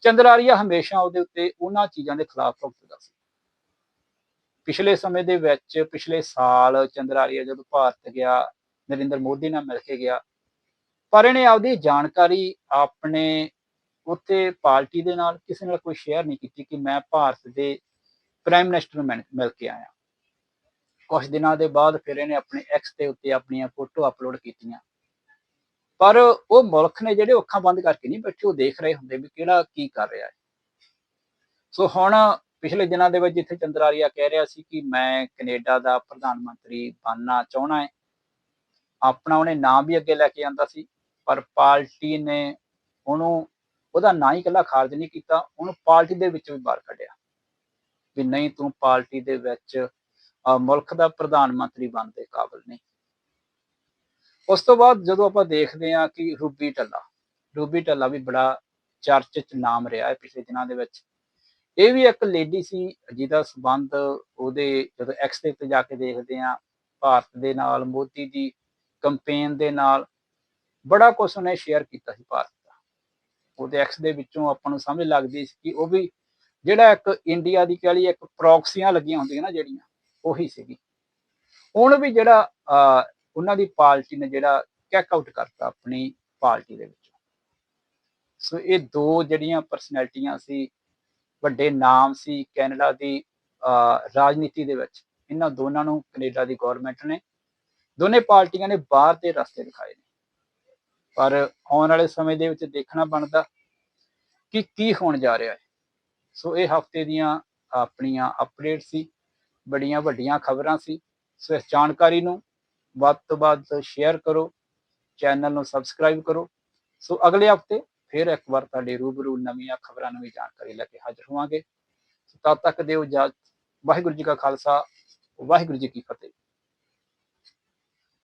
[SPEAKER 1] ਚੰਦਰ ਆਰੀਆ ਹਮੇਸ਼ਾ ਉਹਦੇ ਉੱਤੇ ਉਹਨਾਂ ਚੀਜ਼ਾਂ ਦੇ ਖਿਲਾਫ ਭੁਗਤਦਾ ਸੀ। ਪਿਛਲੇ ਸਮੇਂ ਦੇ ਵਿੱਚ, ਪਿਛਲੇ ਸਾਲ ਚੰਦਰ ਆਰੀਆ ਜਦੋਂ ਭਾਰਤ ਗਿਆ ਨਰਿੰਦਰ ਮੋਦੀ ਨਾਲ ਮਿਲ ਕੇ ਗਿਆ। ਪਰ ਇਹਨੇ ਆਪਦੀ ਜਾਣਕਾਰੀ ਆਪਣੇ ਉੱਥੇ ਪਾਰਟੀ ਦੇ ਨਾਲ ਕਿਸੇ ਨਾਲ ਕੋਈ ਸ਼ੇਅਰ ਨਹੀਂ ਕੀਤੀ ਕਿ ਮੈਂ ਭਾਰਤ ਦੇ ਪ੍ਰਾਈਮ ਮਿਨਿਸਟਰ ਨੂੰ ਮਿਲ ਮਿਲ ਕੇ ਆਇਆ। ਕੁਝ ਦਿਨਾਂ ਦੇ ਬਾਅਦ ਫਿਰ ਇਹਨੇ ਆਪਣੇ ਐਕਸ ਦੇ ਉੱਤੇ ਆਪਣੀਆਂ ਫੋਟੋ ਅਪਲੋਡ ਕੀਤੀਆਂ। ਪਰ ਉਹ ਮੁਲਕ ਨੇ ਜਿਹੜੇ ਅੱਖਾਂ ਬੰਦ ਕਰਕੇ ਨਹੀਂ ਬੈਠੇ, ਉਹ ਦੇਖ ਰਹੇ ਹੁੰਦੇ ਵੀ ਕਿਹੜਾ ਕੀ ਕਰ ਰਿਹਾ ਹੈ। ਸੋ ਹੁਣ ਪਿਛਲੇ ਦਿਨਾਂ ਦੇ ਵਿੱਚ ਜਿੱਥੇ ਚੰਦਰਾਰੀਆ ਕਹਿ ਰਿਹਾ ਸੀ ਕਿ ਮੈਂ ਕੈਨੇਡਾ ਦਾ ਪ੍ਰਧਾਨ ਮੰਤਰੀ ਬਣਨਾ ਚਾਹਣਾ ਹੈ ਆਪਣਾ ਉਹਨੇ ਨਾਮ ਵੀ ਅੱਗੇ ਲੈ ਕੇ ਆਂਦਾ ਸੀ, ਪਰ ਪਾਰਟੀ ਨੇ ਉਹਨੂੰ ਉਹਦਾ ਨਾਂ ਹੀ ਇਕੱਲਾ ਖਾਰਜ ਨਹੀਂ ਕੀਤਾ, ਉਹਨੂੰ ਪਾਰਟੀ ਦੇ ਵਿੱਚ ਵੀ ਬਾਹਰ ਕੱਢਿਆ ਵੀ ਨਹੀਂ ਤੂੰ ਪਾਰਟੀ ਦੇ ਵਿੱਚ ਮੁਲਕ ਦਾ ਪ੍ਰਧਾਨ ਮੰਤਰੀ ਬਣਨ ਦੇ ਕਾਬਿਲ ਨਹੀਂ। ਉਸ ਤੋਂ ਬਾਅਦ ਜਦੋਂ ਆਪਾਂ ਦੇਖਦੇ ਹਾਂ ਕਿ ਰੂਬੀ ਟੱਲਾ ਰੂਬੀ ਟੱਲਾ ਵੀ ਬੜਾ ਚਰਚ ਚ ਨਾਮ ਰਿਹਾ ਹੈ ਪਿਛਲੇ ਦਿਨਾਂ ਦੇ ਵਿੱਚ। ਇਹ ਵੀ ਇੱਕ ਲੇਡੀ ਸੀ ਜਿਹਦਾ ਸਬੰਧ ਉਹਦੇ ਜਦੋਂ ਐਕਸ ਦੇ ਉੱਤੇ ਜਾ ਕੇ ਦੇਖਦੇ ਹਾਂ, ਭਾਰਤ ਦੇ ਨਾਲ ਮੋਦੀ ਦੀ ਕੰਪੇਨ ਦੇ ਨਾਲ ਬੜਾ ਕੁਝ ਉਹਨੇ ਸ਼ੇਅਰ ਕੀਤਾ ਸੀ ਭਾਰਤ ਦਾ। ਉਹਦੇ ਐਕਸ ਦੇ ਵਿੱਚੋਂ ਆਪਾਂ ਨੂੰ ਸਮਝ ਲੱਗਦੀ ਸੀ ਕਿ ਉਹ ਵੀ ਜਿਹੜਾ ਇੱਕ ਇੰਡੀਆ ਦੀ ਕਹਿ ਲਈ ਇੱਕ ਪ੍ਰੌਕਸੀਆਂ ਲੱਗੀਆਂ ਹੁੰਦੀਆਂ ਨਾ ਜਿਹੜੀਆਂ, ਉਹੀ ਸੀਗੀ। ਹੁਣ ਵੀ ਜਿਹੜਾ ਉਹਨਾਂ ਦੀ ਪਾਰਟੀ ਨੇ ਜਿਹੜਾ ਕੈਕ ਆਊਟ ਕਰਤਾ ਆਪਣੀ ਪਾਰਟੀ ਦੇ ਵਿੱਚੋਂ। ਸੋ ਇਹ ਦੋ ਜਿਹੜੀਆਂ ਪਰਸਨੈਲਿਟੀਆਂ ਸੀ, ਵੱਡੇ ਨਾਮ ਸੀ ਕੈਨੇਡਾ ਦੀ ਰਾਜਨੀਤੀ ਦੇ ਵਿੱਚ। ਇਹਨਾਂ ਦੋਨਾਂ ਨੂੰ ਕੈਨੇਡਾ ਦੀ ਗਵਰਨਮੈਂਟ ਨੇ ਦੋਨੇ ਪਾਰਟੀਆਂ ਨੇ ਬਾਹਰ ਦੇ ਰਸਤੇ ਦਿਖਾਏ ਨੇ। ਪਰ ਆਉਣ ਵਾਲੇ ਸਮੇਂ ਦੇ ਵਿੱਚ ਦੇਖਣਾ ਬਣਦਾ ਕਿ ਕੀ ਹੋਣ ਜਾ ਰਿਹਾ ਹੈ। ਸੋ ਇਹ ਹਫ਼ਤੇ ਦੀਆਂ ਆਪਣੀਆਂ ਅਪਡੇਟ ਸੀ, ਬੜੀਆਂ ਵੱਡੀਆਂ ਖਬਰਾਂ ਸੀ। ਸੋ ਇਸ ਜਾਣਕਾਰੀ ਨੂੰ ਵੱਧ ਤੋਂ ਵੱਧ ਸ਼ੇਅਰ ਕਰੋ ਚੈਨਲ ਨੂੰ ਸਬਸਕ੍ਰਾਈਬ ਕਰੋ। ਸੋ ਅਗਲੇ ਹਫ਼ਤੇ ਫਿਰ ਇੱਕ ਵਾਰ ਤੁਹਾਡੇ ਰੂਬਰੂ ਨਵੀਆਂ ਖਬਰਾਂ ਨਵੀਂ ਜਾਣਕਾਰੀ ਲੈ ਕੇ ਹਾਜ਼ਰ ਹੋਵਾਂਗੇ। ਤਦ ਤੱਕ ਦਿਓ ਇਜਾਜ਼ਤ। ਵਾਹਿਗੁਰੂ ਜੀ ਕਾ ਖਾਲਸਾ, ਵਾਹਿਗੁਰੂ ਜੀ ਕੀ ਫਤਿਹ।